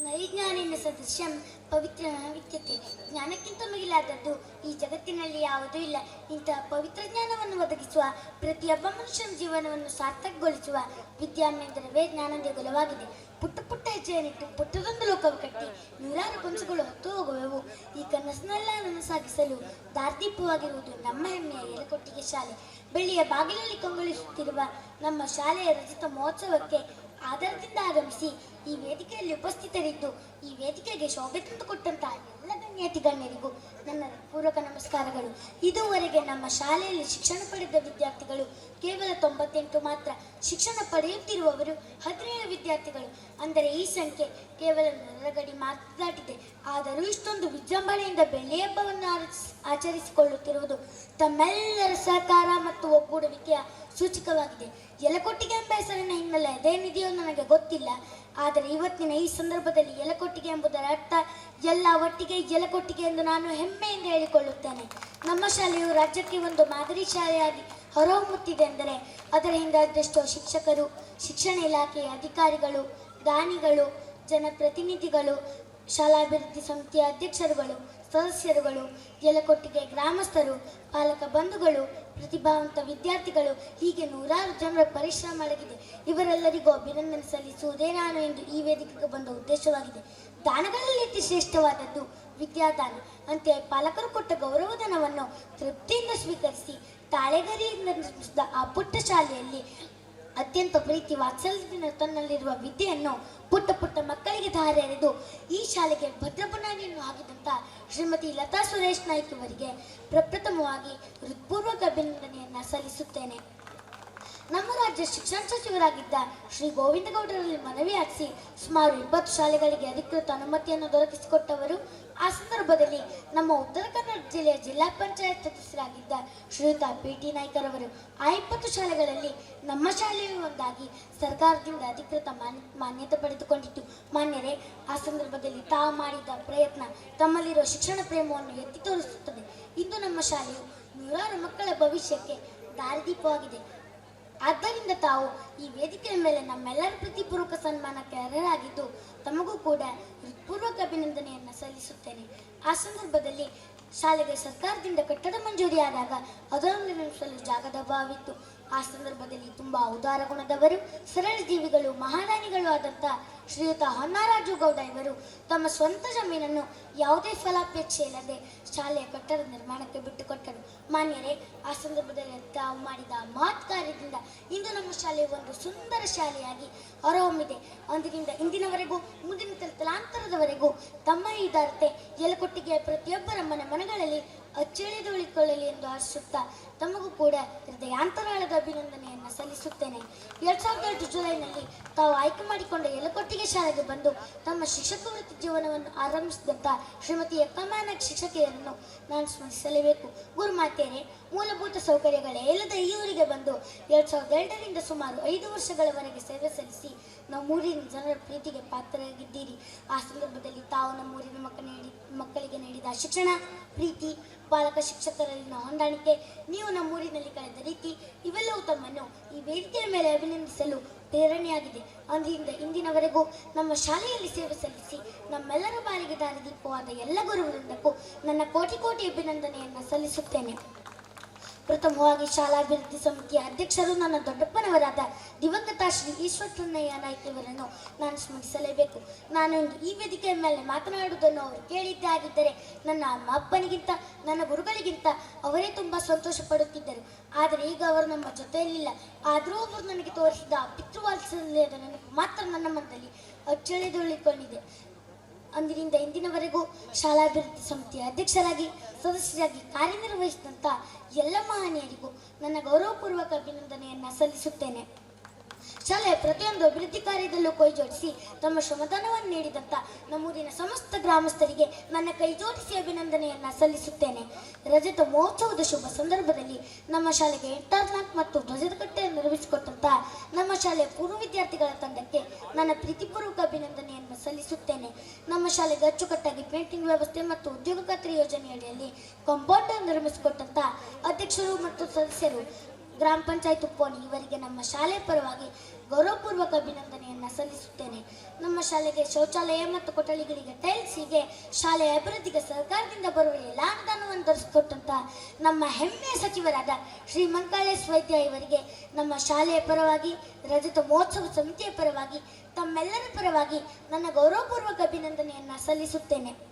ನೈಜ್ಞಾನಿನ ಸದೃಶ್ಯಂ ಪವಿತ್ರ ವಿದ್ಯತೆ ಜ್ಞಾನಕ್ಕಿಂತ ಮಿಗಿಲಾದದ್ದು ಈ ಜಗತ್ತಿನಲ್ಲಿ ಯಾವುದೂ ಇಲ್ಲ. ಇಂತಹ ಪವಿತ್ರ ಜ್ಞಾನವನ್ನು ಒದಗಿಸುವ ಪ್ರತಿಯೊಬ್ಬ ಮನುಷ್ಯನ ಜೀವನವನ್ನು ಸಾರ್ಥಕಗೊಳಿಸುವ ವಿದ್ಯಾಮೆಂದರವೇ ಜ್ಞಾನ ಗುಲವಾಗಿದೆ ಪುಟ್ಟ ಪುಟ್ಟ ಹೆಜ್ಜೆಯನ್ನಿಟ್ಟು ಪುಟ್ಟದೊಂದು ಲೋಕವು ಕಟ್ಟಿ ನೂರಾರು ಕನಸುಗಳು ಹೊತ್ತು ಹೋಗುವೆವು. ಈ ಕನಸನ್ನೆಲ್ಲ ನನಸಾಗಿಸಲು ದಾರ್ದೀಪವಾಗಿರುವುದು ನಮ್ಮ ಹೆಮ್ಮೆಯ ಎಲೆಕೊಟ್ಟಿಗೆ ಶಾಲೆ. ಬೆಳ್ಳಿಯ ಬಾಗಿಲಲ್ಲಿ ಕಂಗೊಳಿಸುತ್ತಿರುವ ನಮ್ಮ ಶಾಲೆಯ ರಚಿತ ಮಹೋತ್ಸವಕ್ಕೆ ಆಧಾರದಿಂದ ಆಗಮಿಸಿ ಈ ವೇದಿಕೆಯಲ್ಲಿ ಉಪಸ್ಥಿತರಿದ್ದು, ಈ ವೇದಿಕೆಗೆ ಶೋಭೆ ತಂದುಕೊಟ್ಟಂತಹ ಎಲ್ಲ ಗಣ್ಯಾತಿ ಗಣ್ಯರಿಗೂ ನನ್ನ ಪೂರ್ವಕ ನಮಸ್ಕಾರಗಳು. ಇದುವರೆಗೆ ನಮ್ಮ ಶಾಲೆಯಲ್ಲಿ ಶಿಕ್ಷಣ ಪಡೆದ ವಿದ್ಯಾರ್ಥಿಗಳು ಕೇವಲ ತೊಂಬತ್ತೆಂಟು ಮಾತ್ರ. ಶಿಕ್ಷಣ ಪಡೆಯುತ್ತಿರುವವರು ಹದಿನೇಳು ವಿದ್ಯಾರ್ಥಿಗಳು. ಅಂದರೆ ಈ ಸಂಖ್ಯೆ ಕೇವಲ ನರಗಡಿ ಮಾತ್ರ ದಾಟಿದೆ. ಆದರೂ ಇಷ್ಟೊಂದು ವಿಜೃಂಭಣೆಯಿಂದ ಬೆಳ್ಳಿ ಹಬ್ಬವನ್ನು ಆಚರಿಸ್- ಆಚರಿಸಿಕೊಳ್ಳುತ್ತಿರುವುದು ತಮ್ಮೆಲ್ಲರ ಸಹಕಾರ ಮತ್ತು ಒಗ್ಗೂಡುವಿಕೆಯ ಸೂಚಕವಾಗಿದೆ. ಯಲಕೊಟ್ಟಿಗೆ ಎಂಬ ಹೆಸರಿನ ಹಿನ್ನೆಲೆ ಅದೇನಿದೆಯೋ ನನಗೆ ಗೊತ್ತಿಲ್ಲ. ಆದರೆ ಇವತ್ತಿನ ಈ ಸಂದರ್ಭದಲ್ಲಿ ಎಲಕೊಟ್ಟಿಗೆ ಎಂಬುದರ ಅರ್ಥ ಎಲ್ಲ ಒಟ್ಟಿಗೆ ಎಲಕೊಟ್ಟಿಗೆ ಎಂದು ನಾನು ಹೆಮ್ಮೆಯಿಂದ ಹೇಳಿಕೊಳ್ಳುತ್ತೇನೆ. ನಮ್ಮ ಶಾಲೆಯು ರಾಜ್ಯಕ್ಕೆ ಒಂದು ಮಾದರಿ ಶಾಲೆಯಾಗಿ ಹೊರಹೊಮ್ಮುತ್ತಿದೆ ಎಂದರೆ ಅದರ ಶಿಕ್ಷಕರು, ಶಿಕ್ಷಣ ಇಲಾಖೆಯ ಅಧಿಕಾರಿಗಳು, ದಾನಿಗಳು, ಜನಪ್ರತಿನಿಧಿಗಳು ಶಾಲಾಭಿವೃದ್ಧಿ ಸಮಿತಿಯ ಅಧ್ಯಕ್ಷರುಗಳು, ಸದಸ್ಯರುಗಳು, ಜಲಕೊಟ್ಟಿಗೆ ಗ್ರಾಮಸ್ಥರು, ಪಾಲಕ ಬಂಧುಗಳು, ಪ್ರತಿಭಾವಂತ ವಿದ್ಯಾರ್ಥಿಗಳು, ಹೀಗೆ ನೂರಾರು ಜನರ ಪರಿಶ್ರಮ ಅಡಗಿದೆ. ಇವರೆಲ್ಲರಿಗೂ ಅಭಿನಂದನೆ ಸಲ್ಲಿಸುವುದೇ ನಾನು ಎಂದು ಈ ವೇದಿಕೆಗೆ ಬಂದ ಉದ್ದೇಶವಾಗಿದೆ. ದಾನಗಳಲ್ಲಿ ಅತಿ ಶ್ರೇಷ್ಠವಾದದ್ದು ವಿದ್ಯಾದಾನ. ಅಂತೆ ಪಾಲಕರು ಕೊಟ್ಟ ಗೌರವಧನವನ್ನು ತೃಪ್ತಿಯಿಂದ ಸ್ವೀಕರಿಸಿ ತಾಳೆಗರಿಯಿಂದ ನಿರ್ಮಿಸಿದ ಆ ಪುಟ್ಟ ಶಾಲೆಯಲ್ಲಿ ಅತ್ಯಂತ ಪ್ರೀತಿ ವಾತ್ಸಲ್ಯದಿಂದ ತನ್ನಲ್ಲಿರುವ ವಿದ್ಯೆಯನ್ನು ಪುಟ್ಟ ಪುಟ್ಟ ಮಕ್ಕಳಿಗೆ ಧಾರೆ ಈ ಶಾಲೆಗೆ ಭದ್ರ ಬುನಾದಿಯನ್ನು ಹಾಕಿದಂತ ಶ್ರೀಮತಿ ಲತಾ ಸುರೇಶ್ ನಾಯ್ಕ್ ಅವರಿಗೆ ಪ್ರಪ್ರಥಮವಾಗಿ ಹೃತ್ಪೂರ್ವಕ ಅಭಿನಂದನೆಯನ್ನ ಸಲ್ಲಿಸುತ್ತೇನೆ. ನಮ್ಮ ರಾಜ್ಯ ಶಿಕ್ಷಣ ಸಚಿವರಾಗಿದ್ದ ಶ್ರೀ ಗೋವಿಂದ ಗೌಡರಲ್ಲಿ ಮನವಿ ಹಾಕಿಸಿ ಸುಮಾರು ಇಪ್ಪತ್ತು ಶಾಲೆಗಳಿಗೆ ಅಧಿಕೃತ ಅನುಮತಿಯನ್ನು ದೊರಕಿಸಿಕೊಟ್ಟವರು. ಆ ಸಂದರ್ಭದಲ್ಲಿ ನಮ್ಮ ಉತ್ತರ ಕನ್ನಡ ಜಿಲ್ಲೆಯ ಜಿಲ್ಲಾ ಪಂಚಾಯತ್ ಸದಸ್ಯರಾಗಿದ್ದ ಶ್ರೀಯುತ ಪಿ ಟಿ ನಾಯ್ಕರವರು, ಆ ಇಪ್ಪತ್ತು ಶಾಲೆಗಳಲ್ಲಿ ನಮ್ಮ ಶಾಲೆಯೂ ಒಂದಾಗಿ ಸರ್ಕಾರದಿಂದ ಅಧಿಕೃತ ಮಾನ್ಯ ಮಾನ್ಯತೆ ಪಡೆದುಕೊಂಡಿತ್ತು. ಮಾನ್ಯರೇ, ಆ ಸಂದರ್ಭದಲ್ಲಿ ತಾವು ಮಾಡಿದ ಪ್ರಯತ್ನ ತಮ್ಮಲ್ಲಿರುವ ಶಿಕ್ಷಣ ಪ್ರೇಮವನ್ನು ಎತ್ತಿ ತೋರಿಸುತ್ತದೆ. ಇಂದು ನಮ್ಮ ಶಾಲೆಯು ನೂರಾರು ಮಕ್ಕಳ ಭವಿಷ್ಯಕ್ಕೆ ದಾರಿದೀಪವಾಗಿದೆ. ಆದ್ದರಿಂದ ತಾವು ಈ ವೇದಿಕೆಯ ಮೇಲೆ ನಮ್ಮೆಲ್ಲರ ಪ್ರತಿಪೂರ್ವಕ ಸನ್ಮಾನಕ್ಕೆ ಅರ್ಹರಾಗಿದ್ದು, ತಮಗೂ ಕೂಡ ಹೃತ್ಪೂರ್ವಕ ಅಭಿನಂದನೆಯನ್ನು ಸಲ್ಲಿಸುತ್ತೇನೆ. ಆ ಸಂದರ್ಭದಲ್ಲಿ ಶಾಲೆಗೆ ಸರ್ಕಾರದಿಂದ ಕಟ್ಟಡ ಮಂಜೂರಿಯಾದಾಗ ಅದನ್ನು ನಿಮಿಷದಲ್ಲಿ ಜಾಗದ ಅಭಾವಿತ್ತು ಆ ಸಂದರ್ಭದಲ್ಲಿ ತುಂಬಾ ಉದಾರ ಗುಣದವರು ಸರಳ ಜೀವಿಗಳು ಮಹಾದಾನಿಗಳು ಆದಂಥ ಶ್ರೀಯುತ ಹೊನ್ನಾರಾಜು ಗೌಡ ಇವರು ತಮ್ಮ ಸ್ವಂತ ಜಮೀನನ್ನು ಯಾವುದೇ ಫಲಾಪೇಕ್ಷೆ ಇಲ್ಲದೆ ಶಾಲೆಯ ಕಟ್ಟಡ ನಿರ್ಮಾಣಕ್ಕೆ ಬಿಟ್ಟುಕೊಟ್ಟರು. ಮಾನ್ಯರೇ, ಆ ಸಂದರ್ಭದಲ್ಲಿ ತಾವು ಮಾಡಿದ ಮಾತ್ ಕಾರ್ಯದಿಂದ ಇಂದು ನಮ್ಮ ಶಾಲೆ ಒಂದು ಸುಂದರ ಶಾಲೆಯಾಗಿ ಹೊರಹೊಮ್ಮಿದೆ. ಅಂದಿನಿಂದ ಇಂದಿನವರೆಗೂ, ಮುಂದಿನ ತಲಾಂತರದವರೆಗೂ ತಮ್ಮ ಈ ದಾರತೆ ಎಲಕೊಟ್ಟಿಗೆ ಪ್ರತಿಯೊಬ್ಬರ ಮನೆ ಮನಗಳಲ್ಲಿ ಅಚ್ಚಳಿದು ಎಂದು ಆಶಿಸುತ್ತಾ ತಮಗೂ ಕೂಡ ಹೃದಯಾಂತರಾಳದ ಅಭಿನಂದನೆಯನ್ನು ಸಲ್ಲಿಸುತ್ತೇನೆ. ಎರಡ್ ಸಾವಿರದ ಎಂಟು ಜುಲೈನಲ್ಲಿ ತಾವು ಆಯ್ಕೆ ಮಾಡಿಕೊಂಡ ಯಲಕೊಟ್ಟಿಗೆ ಶಾಲೆಗೆ ಬಂದು ತಮ್ಮ ಶಿಕ್ಷಕ ವೃತ್ತಿ ಜೀವನವನ್ನು ಆರಂಭಿಸಿದಂಥ ಶ್ರೀಮತಿ ಎಕ್ಕಮಾನಕ್ ಶಿಕ್ಷಕಿಯರನ್ನು ನಾನು ಸ್ಮರಿಸಲೇಬೇಕು. ಗುರುಮಾತೆಯೇ ಮೂಲಭೂತ ಸೌಕರ್ಯಗಳೇ ಇಲ್ಲದ ಈ ಊರಿಗೆ ಬಂದು ಎರಡ್ ಸಾವಿರದ ಎಂಟರಿಂದ ಸುಮಾರು ಐದು ವರ್ಷಗಳವರೆಗೆ ಸೇವೆ ಸಲ್ಲಿಸಿ ನಮ್ಮೂರಿನ ಜನರ ಪ್ರೀತಿಗೆ ಪಾತ್ರರಾಗಿದ್ದೀರಿ. ಆ ಸಂದರ್ಭದಲ್ಲಿ ತಾವು ನಮ್ಮೂರಿನ ಮಕ್ಕಳ ನೀಡಿ ಮಕ್ಕಳಿಗೆ ನೀಡಿದ ಶಿಕ್ಷಣ, ಪ್ರೀತಿ, ಪಾಲಕ ಶಿಕ್ಷಕರಲ್ಲಿನ ಹೊಂದಾಣಿಕೆ, ನೀವು ನಮ್ಮೂರಿನಲ್ಲಿ ಕಳೆದ ರೀತಿ ಇವೆಲ್ಲವೂ ತಮ್ಮನ್ನು ಈ ವೇದಿಕೆಯ ಮೇಲೆ ಅಭಿನಂದಿಸಲು ಪ್ರೇರಣೆಯಾಗಿದೆ. ಅಂದಿನಿಂದ ಇಂದಿನವರೆಗೂ ನಮ್ಮ ಶಾಲೆಯಲ್ಲಿ ಸೇವೆ ಸಲ್ಲಿಸಿ ನಮ್ಮೆಲ್ಲರ ಬಾರಿಗೆ ದಾರಿದೀಪವಾದ ಎಲ್ಲ ಗುರುವೃಂದಕ್ಕೂ ನನ್ನ ಕೋಟಿ ಕೋಟಿ ಅಭಿನಂದನೆಯನ್ನು ಸಲ್ಲಿಸುತ್ತೇನೆ. ಪ್ರಥಮವಾಗಿ ಶಾಲಾಭಿವೃದ್ಧಿ ಸಮಿತಿಯ ಅಧ್ಯಕ್ಷರು, ನನ್ನ ದೊಡ್ಡಪ್ಪನವರಾದ ದಿವಂಗತ ಶ್ರೀ ಈಶ್ವರಣ್ಣಯ್ಯ ನಾಯ್ಕವರನ್ನು ನಾನು ಸ್ಮರಿಸಲೇಬೇಕು. ನಾನು ಈ ವೇದಿಕೆಯ ಮೇಲೆ ಮಾತನಾಡುವುದನ್ನು ಅವರು ಕೇಳಿದ್ದೇ ಆಗಿದ್ದರೆ, ನನ್ನ ಅಮ್ಮ ಅಪ್ಪನಿಗಿಂತ, ನನ್ನ ಗುರುಗಳಿಗಿಂತ ಅವರೇ ತುಂಬ ಸಂತೋಷ ಪಡುತ್ತಿದ್ದರು. ಆದರೆ ಈಗ ಅವರು ನಮ್ಮ ಜೊತೆಯಲ್ಲಿಲ್ಲ. ಆದರೂ ಅವರು ನನಗೆ ತೋರಿಸಿದ ಪಿತೃವಾತ್ಸಲ್ಯದ ನೆನಪು ಮಾತ್ರ ನನ್ನ ಮನದಲ್ಲಿ ಅಚ್ಚಳಿದುಳಿಕೊಂಡಿದೆ ಅಂದಿನಿಂದ ಇಂದಿನವರೆಗೂ ಶಾಲಾಭಿವೃದ್ಧಿ ಸಮಿತಿಯ ಅಧ್ಯಕ್ಷರಾಗಿ ಸದಸ್ಯರಾಗಿ ಕಾರ್ಯನಿರ್ವಹಿಸಿದಂಥ ಎಲ್ಲ ಮಹನೀಯರಿಗೂ ನನ್ನ ಗೌರವಪೂರ್ವಕ ಅಭಿನಂದನೆಯನ್ನು ಸಲ್ಲಿಸುತ್ತೇನೆ. ಶಾಲೆಯ ಪ್ರತಿಯೊಂದು ಅಭಿವೃದ್ಧಿ ಕಾರ್ಯದಲ್ಲೂ ಕೈ ಜೋಡಿಸಿ ತಮ್ಮ ಶ್ರಮದಾನವನ್ನು ನೀಡಿದಂಥ ನಮ್ಮೂರಿನ ಸಮಸ್ತ ಗ್ರಾಮಸ್ಥರಿಗೆ ನನ್ನ ಕೈ ಜೋಡಿಸಿ ಅಭಿನಂದನೆಯನ್ನು ಸಲ್ಲಿಸುತ್ತೇನೆ. ರಜತ ಮಹೋತ್ಸವದ ಶುಭ ಸಂದರ್ಭದಲ್ಲಿ ನಮ್ಮ ಶಾಲೆಗೆ ಇಂಟರ್ನಾಟ್ ಮತ್ತು ಧ್ವಜದ ಕಟ್ಟೆಯನ್ನು ನಿರ್ಮಿಸಿಕೊಟ್ಟಂತ ನಮ್ಮ ಶಾಲೆಯ ಪೂರ್ವ ವಿದ್ಯಾರ್ಥಿಗಳ ತಂಡಕ್ಕೆ ನನ್ನ ಪ್ರೀತಿಪೂರ್ವಕ ಅಭಿನಂದನೆಯನ್ನು ಸಲ್ಲಿಸುತ್ತೇನೆ. ನಮ್ಮ ಶಾಲೆಗೆ ಅಚ್ಚುಕಟ್ಟಾಗಿ ಪೇಂಟಿಂಗ್ ವ್ಯವಸ್ಥೆ ಮತ್ತು ಉದ್ಯೋಗ ಖಾತ್ರಿ ಯೋಜನೆಯಡಿಯಲ್ಲಿ ಕಂಪೌಂಡರ್ ನಿರ್ಮಿಸಿಕೊಟ್ಟಂತ ಅಧ್ಯಕ್ಷರು ಮತ್ತು ಸದಸ್ಯರು ಗ್ರಾಮ ಪಂಚಾಯತ್ ಉಪ್ಪೋಣಿ ಇವರಿಗೆ ನಮ್ಮ ಶಾಲೆ ಪರವಾಗಿ ಗೌರವಪೂರ್ವಕ ಅಭಿನಂದನೆಯನ್ನು ಸಲ್ಲಿಸುತ್ತೇನೆ. ನಮ್ಮ ಶಾಲೆಗೆ ಶೌಚಾಲಯ ಮತ್ತು ಕೊಠಡಿಗಳಿಗೆ ಟೈಲ್ಸಿಗೆ ಶಾಲೆಯ ಅಭಿವೃದ್ಧಿಗೆ ಸರ್ಕಾರದಿಂದ ಬರುವ ಎಲ್ಲ ಅನುದಾನವನ್ನು ತರಿಸಿಕೊಟ್ಟಂತಹ ನಮ್ಮ ಹೆಮ್ಮೆಯ ಸಚಿವರಾದ ಶ್ರೀ ಮಂಕಾಳೇಶ್ ವೈದ್ಯ ಇವರಿಗೆ ನಮ್ಮ ಶಾಲೆಯ ಪರವಾಗಿ, ರಜತ ಮಹೋತ್ಸವ ಸಮಿತಿಯ ಪರವಾಗಿ, ತಮ್ಮೆಲ್ಲರ ಪರವಾಗಿ ನನ್ನ ಗೌರವಪೂರ್ವಕ ಅಭಿನಂದನೆಯನ್ನು ಸಲ್ಲಿಸುತ್ತೇನೆ.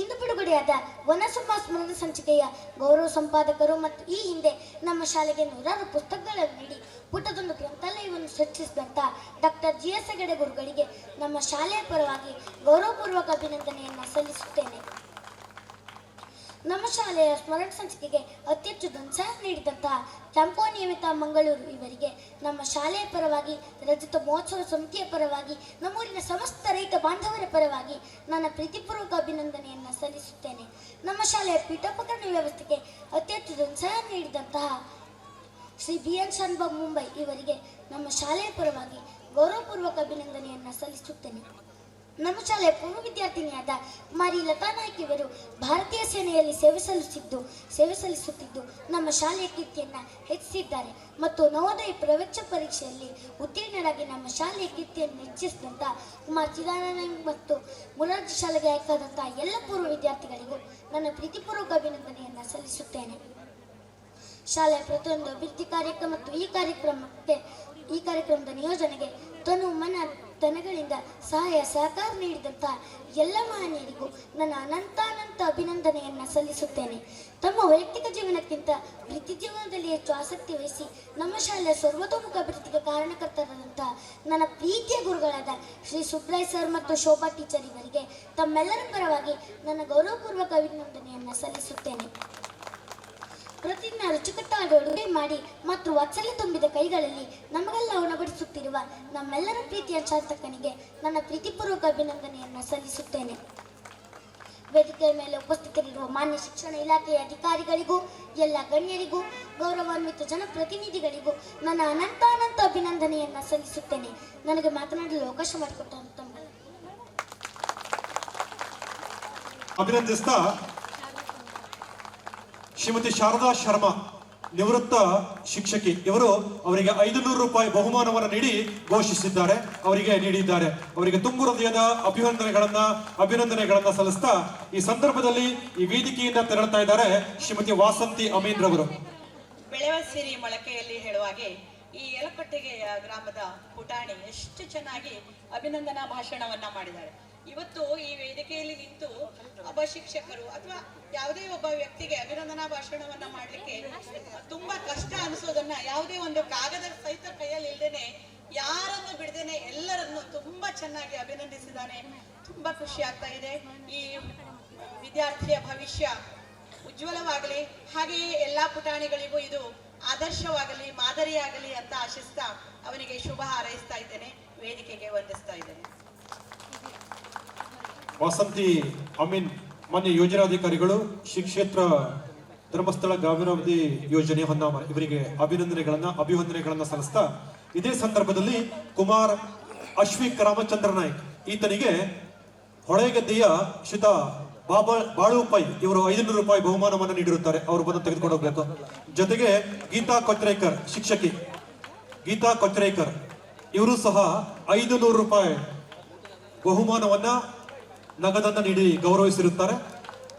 ಇಂದು ಬಿಡುಗಡೆಯಾದ ವನಸುಮ ಸ್ಮರಣ ಸಂಚಿಕೆಯ ಗೌರವ ಸಂಪಾದಕರು ಮತ್ತು ಈ ಹಿಂದೆ ನಮ್ಮ ಶಾಲೆಗೆ ನೂರಾರು ಪುಸ್ತಕಗಳನ್ನು ನೀಡಿ ಪುಟದೊಂದು ಗ್ರಂಥಾಲಯವನ್ನು ಸೃಷ್ಟಿಸಿದಂಥ ಡಾಕ್ಟರ್ ಜಿ ಎಸ್ ಹೆಗಡೆ ಗುರುಗಳಿಗೆ ನಮ್ಮ ಶಾಲೆಯ ಪರವಾಗಿ ಗೌರವಪೂರ್ವಕ ಅಭಿನಂದನೆಯನ್ನು ಸಲ್ಲಿಸುತ್ತೇನೆ. ನಮ್ಮ ಶಾಲೆಯ ಸ್ಮರಣ ಸಂಚಿಕೆಗೆ ಅತಿ ಹೆಚ್ಚು ಧ್ವಂಸ ನೀಡಿದಂತಹ ಟೆಂಪೋ ನಿಯಮಿತ ಮಂಗಳೂರು ಇವರಿಗೆ ನಮ್ಮ ಶಾಲೆಯ ಪರವಾಗಿ, ರಜತ ಮಹೋತ್ಸವ ಸಮಿತಿಯ ಪರವಾಗಿ, ನಮ್ಮೂರಿನ ಸಮಸ್ತ ರೈತ ಬಾಂಧವರ ಪರವಾಗಿ ನನ್ನ ಪ್ರೀತಿಪೂರ್ವಕ ಅಭಿನಂದನೆಯನ್ನು ಸಲ್ಲಿಸುತ್ತೇನೆ. ನಮ್ಮ ಶಾಲೆಯ ಪೀಠೋಪಕರಣ ವ್ಯವಸ್ಥೆಗೆ ಅತಿ ಹೆಚ್ಚು ಧ್ವಂಸ ನೀಡಿದಂತಹ ಶ್ರೀ ಬಿ ಎನ್ ಶನ್ಬಾಬ್ ಮುಂಬೈ ಇವರಿಗೆ ನಮ್ಮ ಶಾಲೆಯ ಪರವಾಗಿ ಗೌರವಪೂರ್ವಕ ಅಭಿನಂದನೆಯನ್ನು ಸಲ್ಲಿಸುತ್ತೇನೆ. ನಮ್ಮ ಶಾಲೆಯ ಪೂರ್ವ ವಿದ್ಯಾರ್ಥಿನಿಯಾದ ಕುಮಾರಿ ಲತಾ ನಾಯ್ಕ ಇವರು ಭಾರತೀಯ ಸೇನೆಯಲ್ಲಿ ಸೇವೆ ಸಲ್ಲಿಸಿದ್ದು, ಸೇವೆ ಸಲ್ಲಿಸುತ್ತಿದ್ದು ನಮ್ಮ ಶಾಲೆಯ ಕೀರ್ತಿಯನ್ನ ಹೆಚ್ಚಿಸಿದ್ದಾರೆ. ಮತ್ತು ನವೋದಯ ಪ್ರವೇಶ ಪರೀಕ್ಷೆಯಲ್ಲಿ ಉತ್ತೀರ್ಣರಾಗಿ ನಮ್ಮ ಶಾಲೆಯ ಕೀರ್ತಿಯನ್ನು ಹೆಚ್ಚಿಸಿದಂಥ ಕುಮಾರ್ ಚಿದಾನಂದ ಮತ್ತು ಮುರಾರ್ಜಿ ಶಾಲೆಗೆ ಆಯ್ಕಾದಂಥ ಎಲ್ಲ ಪೂರ್ವ ವಿದ್ಯಾರ್ಥಿಗಳಿಗೂ ನನ್ನ ಪ್ರೀತಿಪೂರ್ವಕ ಅಭಿನಂದನೆಯನ್ನು ಸಲ್ಲಿಸುತ್ತೇನೆ. ಶಾಲೆಯ ಪ್ರತಿಯೊಂದು ಅಭಿವೃದ್ಧಿ ಕಾರ್ಯಕ್ರಮ ಮತ್ತು ಈ ಕಾರ್ಯಕ್ರಮಕ್ಕೆ, ಈ ಕಾರ್ಯಕ್ರಮದ ನಿಯೋಜನೆಗೆ ತನು ಮನ ತನಗಳಿಂದ ಸಹಾಯ ಸಹಕಾರ ನೀಡಿದಂಥ ಎಲ್ಲ ಮಹನೀಯರಿಗೂ ನನ್ನ ಅನಂತಾನಂತ ಅಭಿನಂದನೆಯನ್ನು ಸಲ್ಲಿಸುತ್ತೇನೆ. ತಮ್ಮ ವೈಯಕ್ತಿಕ ಜೀವನಕ್ಕಿಂತ ವೃತ್ತಿ ಜೀವನದಲ್ಲಿ ಹೆಚ್ಚು ಆಸಕ್ತಿ ವಹಿಸಿ ನಮ್ಮ ಶಾಲೆಯ ಸರ್ವತೋಮುಖ ಅಭಿವೃದ್ಧಿಗೆ ಕಾರಣಕರ್ತರಾದಂಥ ನನ್ನ ಪ್ರೀತಿಯ ಗುರುಗಳಾದ ಶ್ರೀ ಸುಬ್ರಾಯ್ ಸರ್ ಮತ್ತು ಶೋಭಾ ಟೀಚರ್ ಇವರಿಗೆ ತಮ್ಮೆಲ್ಲರ ಪರವಾಗಿ ನನ್ನ ಗೌರವಪೂರ್ವಕ ಅಭಿನಂದನೆಯನ್ನು ಸಲ್ಲಿಸುತ್ತೇನೆ. ಪ್ರತಿದಿನ ರುಚಿಕಟ್ಟಾದ ಅಡುಗೆ ಮಾಡಿ ಮತ್ತು ವಾತ್ಸಲ್ಯ ತುಂಬಿದ ಕೈಗಳಲ್ಲಿ ನಮಗೆಲ್ಲ ಉಣಬಡಿಸುತ್ತಿರುವ ನಮ್ಮೆಲ್ಲರ ಪ್ರೀತಿಯ ಶಾಸಕನಿಗೆ ನನ್ನ ಪ್ರೀತಿಪೂರ್ವಕ ಅಭಿನಂದನೆಯನ್ನು ಸಲ್ಲಿಸುತ್ತೇನೆ. ವೇದಿಕೆಯ ಮೇಲೆ ಉಪಸ್ಥಿತರಿರುವ ಮಾನ್ಯ ಶಿಕ್ಷಣ ಇಲಾಖೆಯ ಅಧಿಕಾರಿಗಳಿಗೂ, ಎಲ್ಲ ಗಣ್ಯರಿಗೂ, ಗೌರವಾನ್ವಿತ ಜನಪ್ರತಿನಿಧಿಗಳಿಗೂ ನನ್ನ ಅನಂತ ಅನಂತ ಅಭಿನಂದನೆಯನ್ನ ಸಲ್ಲಿಸುತ್ತೇನೆ. ನನಗೆ ಮಾತನಾಡಲು ಅವಕಾಶ ಮಾಡಿಕೊಟ್ಟಂತ ಅಭಿನಂದಿಸ್ತಾ ಶ್ರೀಮತಿ ಶಾರದಾ ಶರ್ಮಾ ನಿವೃತ್ತ ಶಿಕ್ಷಕಿ. ಇವರು ಅವರಿಗೆ ಐದು ನೂರು ರೂಪಾಯಿ ಬಹುಮಾನವನ್ನು ನೀಡಿ ಘೋಷಿಸಿದ್ದಾರೆ. ಅವರಿಗೆ ನೀಡಿದ್ದಾರೆ. ಅವರಿಗೆ ತುಂಬು ಹೃದಯದ ಅಭಿನಂದನೆಗಳನ್ನ ಅಭಿನಂದನೆಗಳನ್ನ ಸಲ್ಲಿಸ್ತಾ ಈ ಸಂದರ್ಭದಲ್ಲಿ ಈ ವೇದಿಕೆಯಿಂದ ತೆರಳುತ್ತಾ ಇದ್ದಾರೆ ಶ್ರೀಮತಿ ವಾಸಂತಿ ಅಮೀನ್ ರವರು ಬೆಳೆವ ಸಿರಿ ಮೊಳಕೆಯಲ್ಲಿ ಹೇಳುವಾಗೆ ಈ ಯಲಕಟ್ಟೆಗೆಯ ಗ್ರಾಮದ ಪುಟಾಣಿ ಎಷ್ಟು ಚೆನ್ನಾಗಿ ಅಭಿನಂದನಾ ಭಾಷಣವನ್ನ ಮಾಡಿದ್ದಾರೆ. ಇವತ್ತು ಈ ವೇದಿಕೆಯಲ್ಲಿ ನಿಂತು ಒಬ್ಬ ಶಿಕ್ಷಕರು ಅಥವಾ ಯಾವುದೇ ಒಬ್ಬ ವ್ಯಕ್ತಿಗೆ ಅಭಿನಂದನಾ ಭಾಷಣವನ್ನ ಮಾಡ್ಲಿಕ್ಕೆ ತುಂಬಾ ಕಷ್ಟ ಅನಿಸೋದನ್ನ ಯಾವುದೇ ಒಂದು ಕಾಗದ ಸಹಿತ ಕೈಯಲ್ಲಿ ಇಲ್ದೇನೆ ಯಾರನ್ನು ಬಿಡದೇನೆ ಎಲ್ಲರನ್ನು ತುಂಬಾ ಚೆನ್ನಾಗಿ ಅಭಿನಂದಿಸಿದ್ದಾನೆ. ತುಂಬಾ ಖುಷಿ ಆಗ್ತಾ ಇದೆ. ಈ ವಿದ್ಯಾರ್ಥಿಯ ಭವಿಷ್ಯ ಉಜ್ವಲವಾಗಲಿ. ಹಾಗೆಯೇ ಎಲ್ಲಾ ಪುಟಾಣಿಗಳಿಗೂ ಇದು ಆದರ್ಶವಾಗಲಿ, ಮಾದರಿಯಾಗಲಿ ಅಂತ ಆಶಿಸ್ತಾ ಅವನಿಗೆ ಶುಭ ಹಾರೈಸ್ತಾ ಇದ್ದೇನೆ. ವೇದಿಕೆಗೆ ವಂದಿಸ್ತಾ ಇದ್ದೇನೆ. ವಾಸಂತಿ ಅಮೀನ್ ಮಾನ್ಯ ಯೋಜನಾಧಿಕಾರಿಗಳು ಶ್ರೀ ಕ್ಷೇತ್ರ ಧರ್ಮಸ್ಥಳ ಗ್ರಾಮೀಣಾಭಿವೃದ್ಧಿ ಯೋಜನೆ ಹೊನ್ನಾಮ ಇವರಿಗೆ ಅಭಿನಂದನೆಗಳನ್ನ, ಅಭಿವಂದನೆಗಳನ್ನ ಸಲ್ಲಿಸ್ತಾ, ಇದೇ ಸಂದರ್ಭದಲ್ಲಿ ಕುಮಾರ್ ಅಶ್ವಿಕ್ ರಾಮಚಂದ್ರ ನಾಯ್ಕ್, ಈತನಿಗೆ ಹೊಳೆಗದ್ದೆಯ ಶ್ರೀತ ಬಾಬಾ ಬಾಳು ಪೈ ಇವರು ಐದುನೂರು ರೂಪಾಯಿ ಬಹುಮಾನವನ್ನು ನೀಡಿರುತ್ತಾರೆ. ಅವರು ಬಂದು ತೆಗೆದುಕೊಂಡು ಹೋಗ್ಬೇಕು. ಜೊತೆಗೆ ಗೀತಾ ಕೊಚ್ರೇಕರ್, ಶಿಕ್ಷಕಿ ಗೀತಾ ಕೊಚ್ರೇಕರ್, ಇವರು ಸಹ ಐದು ನೂರು ರೂಪಾಯಿ ಬಹುಮಾನವನ್ನ ನಗದನ್ನ ನೀಡಿ ಗೌರವಿಸಿರುತ್ತಾರೆ.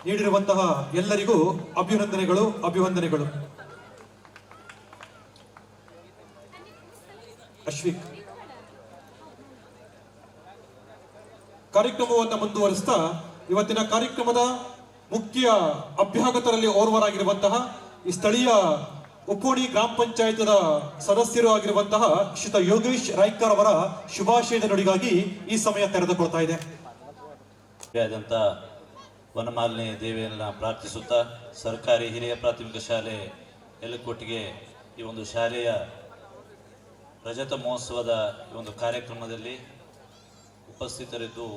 ನೀಡಿರುವಂತಹ ಎಲ್ಲರಿಗೂ ಅಭಿನಂದನೆಗಳು, ಅಭಿವಂದನೆಗಳು. ಅಶ್ವಿಕ್. ಕಾರ್ಯಕ್ರಮವನ್ನು ಮುಂದುವರಿಸ್ತಾ ಇವತ್ತಿನ ಕಾರ್ಯಕ್ರಮದ ಮುಖ್ಯ ಅಭ್ಯಾಗತರಲ್ಲಿ ಓರ್ವರಾಗಿರುವಂತಹ ಈ ಸ್ಥಳೀಯ ಉಪ್ಪೋಣಿ ಗ್ರಾಮ ಪಂಚಾಯತದ ಸದಸ್ಯರು ಆಗಿರುವಂತಹ ಶ್ರೀತ ಯೋಗೇಶ್ ರಾಯ್ಕರ್ ಅವರ ಶುಭಾಶಯದ ನುಡಿಗಾಗಿ ಈ ಸಮಯ ತೆರೆದುಕೊಳ್ತಾ ಇದೆ. ಆದಂಥ ವನಮಾಲಿನಿ ದೇವಿಯನ್ನ ಪ್ರಾರ್ಥಿಸುತ್ತಾ ಸರ್ಕಾರಿ ಹಿರಿಯ ಪ್ರಾಥಮಿಕ ಶಾಲೆ ಎಲ್ಲಕೋಟಿಗೆ ಈ ಒಂದು ಶಾಲೆಯ ರಜತ ಮಹೋತ್ಸವದ ಈ ಒಂದು ಕಾರ್ಯಕ್ರಮದಲ್ಲಿ ಉಪಸ್ಥಿತರಿದ್ದು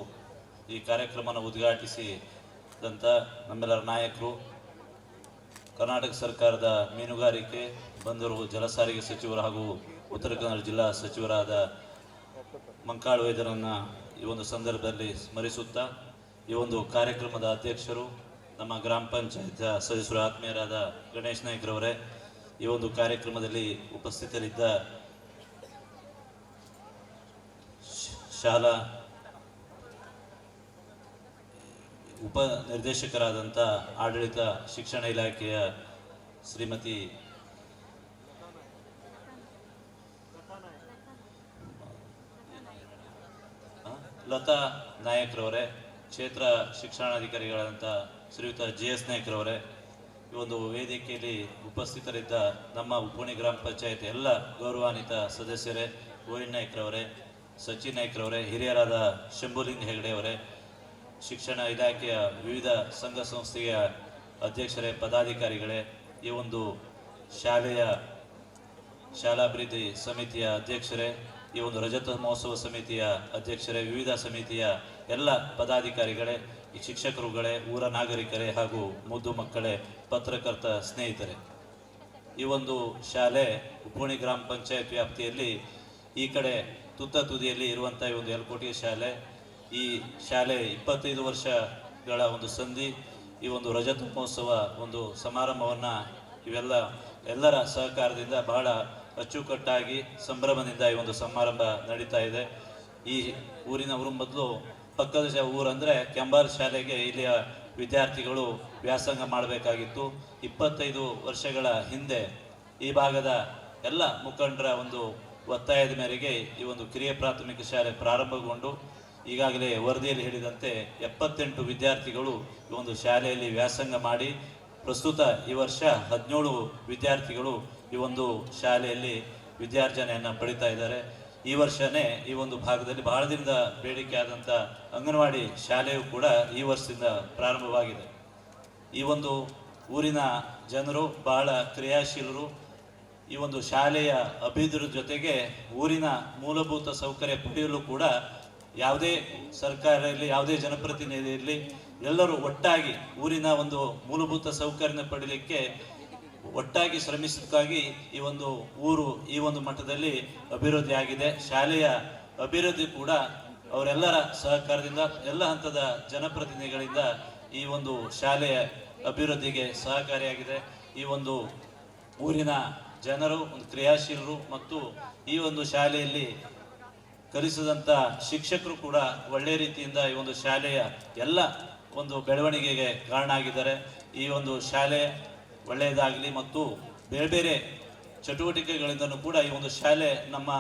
ಈ ಕಾರ್ಯಕ್ರಮನ ಉದ್ಘಾಟಿಸಿದಂಥ ನಮ್ಮೆಲ್ಲರ ನಾಯಕರು. ಕರ್ನಾಟಕ ಸರ್ಕಾರದ ಮೀನುಗಾರಿಕೆ, ಬಂದರು ಜಲಸಾರಿಗೆ ಸಚಿವರು ಹಾಗೂ ಉತ್ತರ ಕನ್ನಡ ಜಿಲ್ಲಾ ಸಚಿವರಾದ ಮಂಕಾಳು ವೈದ್ಯರನ್ನು ಈ ಒಂದು ಸಂದರ್ಭದಲ್ಲಿ ಸ್ಮರಿಸುತ್ತಾ ಈ ಒಂದು ಕಾರ್ಯಕ್ರಮದ ಅಧ್ಯಕ್ಷರು ನಮ್ಮ ಗ್ರಾಮ ಪಂಚಾಯತ್ ಸದಸ್ಯರು ಆತ್ಮೀಯರಾದ ಗಣೇಶ್ ನಾಯ್ಕರವರೇ ಈ ಒಂದು ಕಾರ್ಯಕ್ರಮದಲ್ಲಿ ಉಪಸ್ಥಿತರಿದ್ದ ಶಾಲಾ ಉಪ ನಿರ್ದೇಶಕರಾದಂಥ ಆಡಳಿತ ಶಿಕ್ಷಣ ಇಲಾಖೆಯ ಶ್ರೀಮತಿ ಲತಾ ನಾಯಕ್ರವರೇ ಕ್ಷೇತ್ರ ಶಿಕ್ಷಣಾಧಿಕಾರಿಗಳಾದಂಥ ಶ್ರೀಯುತ ಜಿ ಎಸ್ ನಾಯ್ಕರವರೇ, ಈ ಒಂದು ವೇದಿಕೆಯಲ್ಲಿ ಉಪಸ್ಥಿತರಿದ್ದ ನಮ್ಮ ಉಪೋಣಿ ಗ್ರಾಮ ಪಂಚಾಯತ್ ಎಲ್ಲ ಗೌರವಾನ್ವಿತ ಸದಸ್ಯರೇ ಗೋವಿಂದ್ ನಾಯ್ಕರವರೇ, ಸಚಿನ್ ನಾಯ್ಕರವರೇ, ಹಿರಿಯರಾದ ಶಂಭುಲಿಂಗ ಹೆಗಡೆ ಅವರೇ, ಶಿಕ್ಷಣ ಇಲಾಖೆಯ ವಿವಿಧ ಸಂಘ ಸಂಸ್ಥೆಯ ಅಧ್ಯಕ್ಷರೇ, ಪದಾಧಿಕಾರಿಗಳೇ, ಈ ಒಂದು ಶಾಲೆಯ ಶಾಲಾಭಿವೃದ್ಧಿ ಸಮಿತಿಯ ಅಧ್ಯಕ್ಷರೇ ಈ ಒಂದು ರಜತ ಮಹೋತ್ಸವ ಸಮಿತಿಯ ಅಧ್ಯಕ್ಷರೇ, ವಿವಿಧ ಸಮಿತಿಯ ಎಲ್ಲ ಪದಾಧಿಕಾರಿಗಳೇ, ಈ ಶಿಕ್ಷಕರುಗಳೇ, ಊರ ನಾಗರಿಕರೇ ಹಾಗೂ ಮುದ್ದು ಮಕ್ಕಳೇ, ಪತ್ರಕರ್ತ ಸ್ನೇಹಿತರೆ. ಈ ಒಂದು ಶಾಲೆ ಉಪ್ಪುಣಿ ಗ್ರಾಮ ಪಂಚಾಯತ್ ವ್ಯಾಪ್ತಿಯಲ್ಲಿ ಈ ಕಡೆ ತುತ್ತ ತುದಿಯಲ್ಲಿ ಇರುವಂಥ ಈ ಒಂದು ಎಲ್ಕೋಟಿ ಶಾಲೆ, ಈ ಶಾಲೆ ಇಪ್ಪತ್ತೈದು ವರ್ಷಗಳ ಒಂದು ಸಂಧಿ, ಈ ಒಂದು ರಜತ ಮಹೋತ್ಸವ ಒಂದು ಸಮಾರಂಭವನ್ನು ಇವೆಲ್ಲ ಎಲ್ಲರ ಸಹಕಾರದಿಂದ ಬಹಳ ಅಚ್ಚುಕಟ್ಟಾಗಿ ಸಂಭ್ರಮದಿಂದ ಈ ಒಂದು ಸಮಾರಂಭ ನಡೀತಾ ಇದೆ. ಈ ಊರಿನ ಊರು ಮೊದಲು ಪಕ್ಕದ ಊರಂದರೆ ಊರಂದ್ರೆ ಕೆಂಬಾರ್ ಶಾಲೆಗೆ ಇಲ್ಲಿಯ ವಿದ್ಯಾರ್ಥಿಗಳು ವ್ಯಾಸಂಗ ಮಾಡಬೇಕಾಗಿತ್ತು. ಇಪ್ಪತ್ತೈದು ವರ್ಷಗಳ ಹಿಂದೆ ಈ ಭಾಗದ ಎಲ್ಲ ಮುಖಂಡರ ಒಂದು ಒತ್ತಾಯದ ಮೇರೆಗೆ ಈ ಒಂದು ಕಿರಿಯ ಪ್ರಾಥಮಿಕ ಶಾಲೆ ಪ್ರಾರಂಭಗೊಂಡು, ಈಗಾಗಲೇ ವರದಿಯಲ್ಲಿ ಹೇಳಿದಂತೆ ಎಪ್ಪತ್ತೆಂಟು ವಿದ್ಯಾರ್ಥಿಗಳು ಈ ಒಂದು ಶಾಲೆಯಲ್ಲಿ ವ್ಯಾಸಂಗ ಮಾಡಿ, ಪ್ರಸ್ತುತ ಈ ವರ್ಷ ಹದಿನೇಳು ವಿದ್ಯಾರ್ಥಿಗಳು ಈ ಒಂದು ಶಾಲೆಯಲ್ಲಿ ವಿದ್ಯಾರ್ಜನೆಯನ್ನು ಪಡಿತಾ ಇದ್ದಾರೆ. ಈ ವರ್ಷನೇ ಈ ಒಂದು ಭಾಗದಲ್ಲಿ ಬಹಳ ದಿನದ ಬೇಡಿಕೆ ಆದಂಥ ಅಂಗನವಾಡಿ ಶಾಲೆಯು ಕೂಡ ಈ ವರ್ಷದಿಂದ ಪ್ರಾರಂಭವಾಗಿದೆ. ಈ ಒಂದು ಊರಿನ ಜನರು, ಬಹಳ ಕ್ರಿಯಾಶೀಲರು, ಈ ಒಂದು ಶಾಲೆಯ ಅಭಿವೃದ್ಧಿ ಜೊತೆಗೆ ಊರಿನ ಮೂಲಭೂತ ಸೌಕರ್ಯ ಪಡೆಯಲು ಕೂಡ ಯಾವುದೇ ಸರ್ಕಾರ ಇರಲಿ, ಯಾವುದೇ ಜನಪ್ರತಿನಿಧಿ ಇರಲಿ ಎಲ್ಲರೂ ಒಟ್ಟಾಗಿ ಊರಿನ ಒಂದು ಮೂಲಭೂತ ಸೌಕರ್ಯನ ಪಡೀಲಿಕ್ಕೆ ಒಟ್ಟಾಗಿ ಶ್ರಮಿಸೋದಕ್ಕಾಗಿ ಈ ಒಂದು ಊರು, ಈ ಒಂದು ಮಟ್ಟದಲ್ಲಿ ಅಭಿವೃದ್ಧಿ ಆಗಿದೆ. ಶಾಲೆಯ ಅಭಿವೃದ್ಧಿ ಕೂಡ ಅವರೆಲ್ಲರ ಸಹಕಾರದಿಂದ, ಎಲ್ಲ ಹಂತದ ಜನಪ್ರತಿನಿಧಿಗಳಿಂದ ಈ ಒಂದು ಶಾಲೆಯ ಅಭಿವೃದ್ಧಿಗೆ ಸಹಕಾರಿಯಾಗಿದೆ. ಈ ಒಂದು ಊರಿನ ಜನರು, ಒಂದು ಕ್ರಿಯಾಶೀಲರು ಮತ್ತು ಈ ಒಂದು ಶಾಲೆಯಲ್ಲಿ ಕಲಿಸಿದಂಥ ಶಿಕ್ಷಕರು ಕೂಡ ಒಳ್ಳೆಯ ರೀತಿಯಿಂದ ಈ ಒಂದು ಶಾಲೆಯ ಎಲ್ಲ ಒಂದು ಬೆಳವಣಿಗೆಗೆ ಕಾರಣ ಆಗಿದ್ದಾರೆ. ಈ ಒಂದು ಶಾಲೆ ಒಳ್ಳೆಯದಾಗಲಿ ಮತ್ತು ಬೇರೆ ಬೇರೆ ಚಟುವಟಿಕೆಗಳಿಂದಲೂ ಕೂಡ ಈ ಒಂದು ಶಾಲೆ ನಮ್ಮ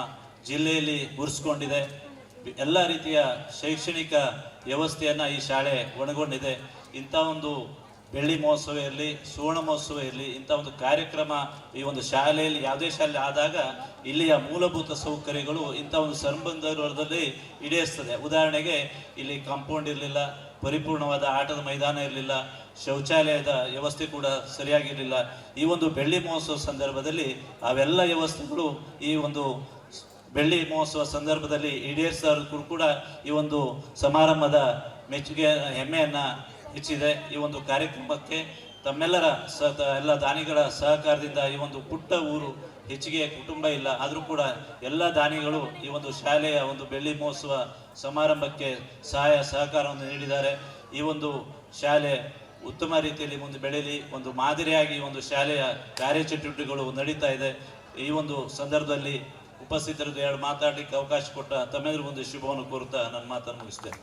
ಜಿಲ್ಲೆಯಲ್ಲಿ ಗುರುಸ್ಕೊಂಡಿದೆ ಎಲ್ಲ ರೀತಿಯ ಶೈಕ್ಷಣಿಕ ವ್ಯವಸ್ಥೆಯನ್ನು ಈ ಶಾಲೆ ಒಳಗೊಂಡಿದೆ ಇಂಥ ಒಂದು ಬೆಳ್ಳಿ ಮಹೋತ್ಸವ ಇರಲಿ, ಸುವರ್ಣ ಮಹೋತ್ಸವ ಇರಲಿ, ಇಂಥ ಒಂದು ಕಾರ್ಯಕ್ರಮ ಈ ಒಂದು ಶಾಲೆಯಲ್ಲಿ, ಯಾವುದೇ ಶಾಲೆ ಆದಾಗ ಇಲ್ಲಿಯ ಮೂಲಭೂತ ಸೌಕರ್ಯಗಳು ಇಂಥ ಒಂದು ಸಂಬಂಧದಲ್ಲಿ ಈಡೇರಿಸ್ತದೆ. ಉದಾಹರಣೆಗೆ ಇಲ್ಲಿ ಕಾಂಪೌಂಡ್ ಇರಲಿಲ್ಲ ಪರಿಪೂರ್ಣವಾದ ಆಟದ ಮೈದಾನ ಇರಲಿಲ್ಲ, ಶೌಚಾಲಯದ ವ್ಯವಸ್ಥೆ ಕೂಡ ಸರಿಯಾಗಿರಲಿಲ್ಲ. ಈ ಒಂದು ಬೆಳ್ಳಿ ಮಹೋತ್ಸವ ಸಂದರ್ಭದಲ್ಲಿ ಅವೆಲ್ಲ ವ್ಯವಸ್ಥೆಗಳು ಈ ಒಂದು ಬೆಳ್ಳಿ ಮಹೋತ್ಸವ ಸಂದರ್ಭದಲ್ಲಿ ಈಡೇರಿಸೋದಕ್ಕೂ ಕೂಡ ಈ ಒಂದು ಸಮಾರಂಭದ ಮೆಚ್ಚುಗೆ, ಹೆಮ್ಮೆಯನ್ನು ಹೆಚ್ಚಿದೆ. ಈ ಒಂದು ಕಾರ್ಯಕ್ರಮಕ್ಕೆ ತಮ್ಮೆಲ್ಲರ ಸ ಎಲ್ಲ ದಾನಿಗಳ ಸಹಕಾರದಿಂದ ಈ ಒಂದು ಪುಟ್ಟ ಊರು ಹೆಚ್ಚಿಗೆ ಕುಟುಂಬ ಇಲ್ಲ, ಆದರೂ ಕೂಡ ಎಲ್ಲ ದಾನಿಗಳು ಈ ಒಂದು ಶಾಲೆಯ ಒಂದು ಬೆಳ್ಳಿ ಮಹೋತ್ಸವ ಸಮಾರಂಭಕ್ಕೆ ಸಹಾಯ, ಸಹಕಾರವನ್ನು ನೀಡಿದ್ದಾರೆ. ಈ ಒಂದು ಶಾಲೆ ಉತ್ತಮ ರೀತಿಯಲ್ಲಿ ಮುಂದೆ ಬೆಳೆಯಲಿ, ಒಂದು ಮಾದರಿಯಾಗಿ ಒಂದು ಶಾಲೆಯ ಕಾರ್ಯಚಟುವಟಿಕೆಗಳು ನಡೀತಾ ಇದೆ. ಈ ಒಂದು ಸಂದರ್ಭದಲ್ಲಿ ಉಪಸ್ಥಿತರದ್ದು ಎರಡು ಮಾತಾಡಲಿಕ್ಕೆ ಅವಕಾಶ ಕೊಟ್ಟ ತಮ್ಮೆಲ್ಲರಿಗೂ ಒಂದು ಶುಭವನ್ನು ಕೋರುತ್ತಾ ನನ್ನ ಮಾತನ್ನು ಮುಗಿಸ್ತೇನೆ.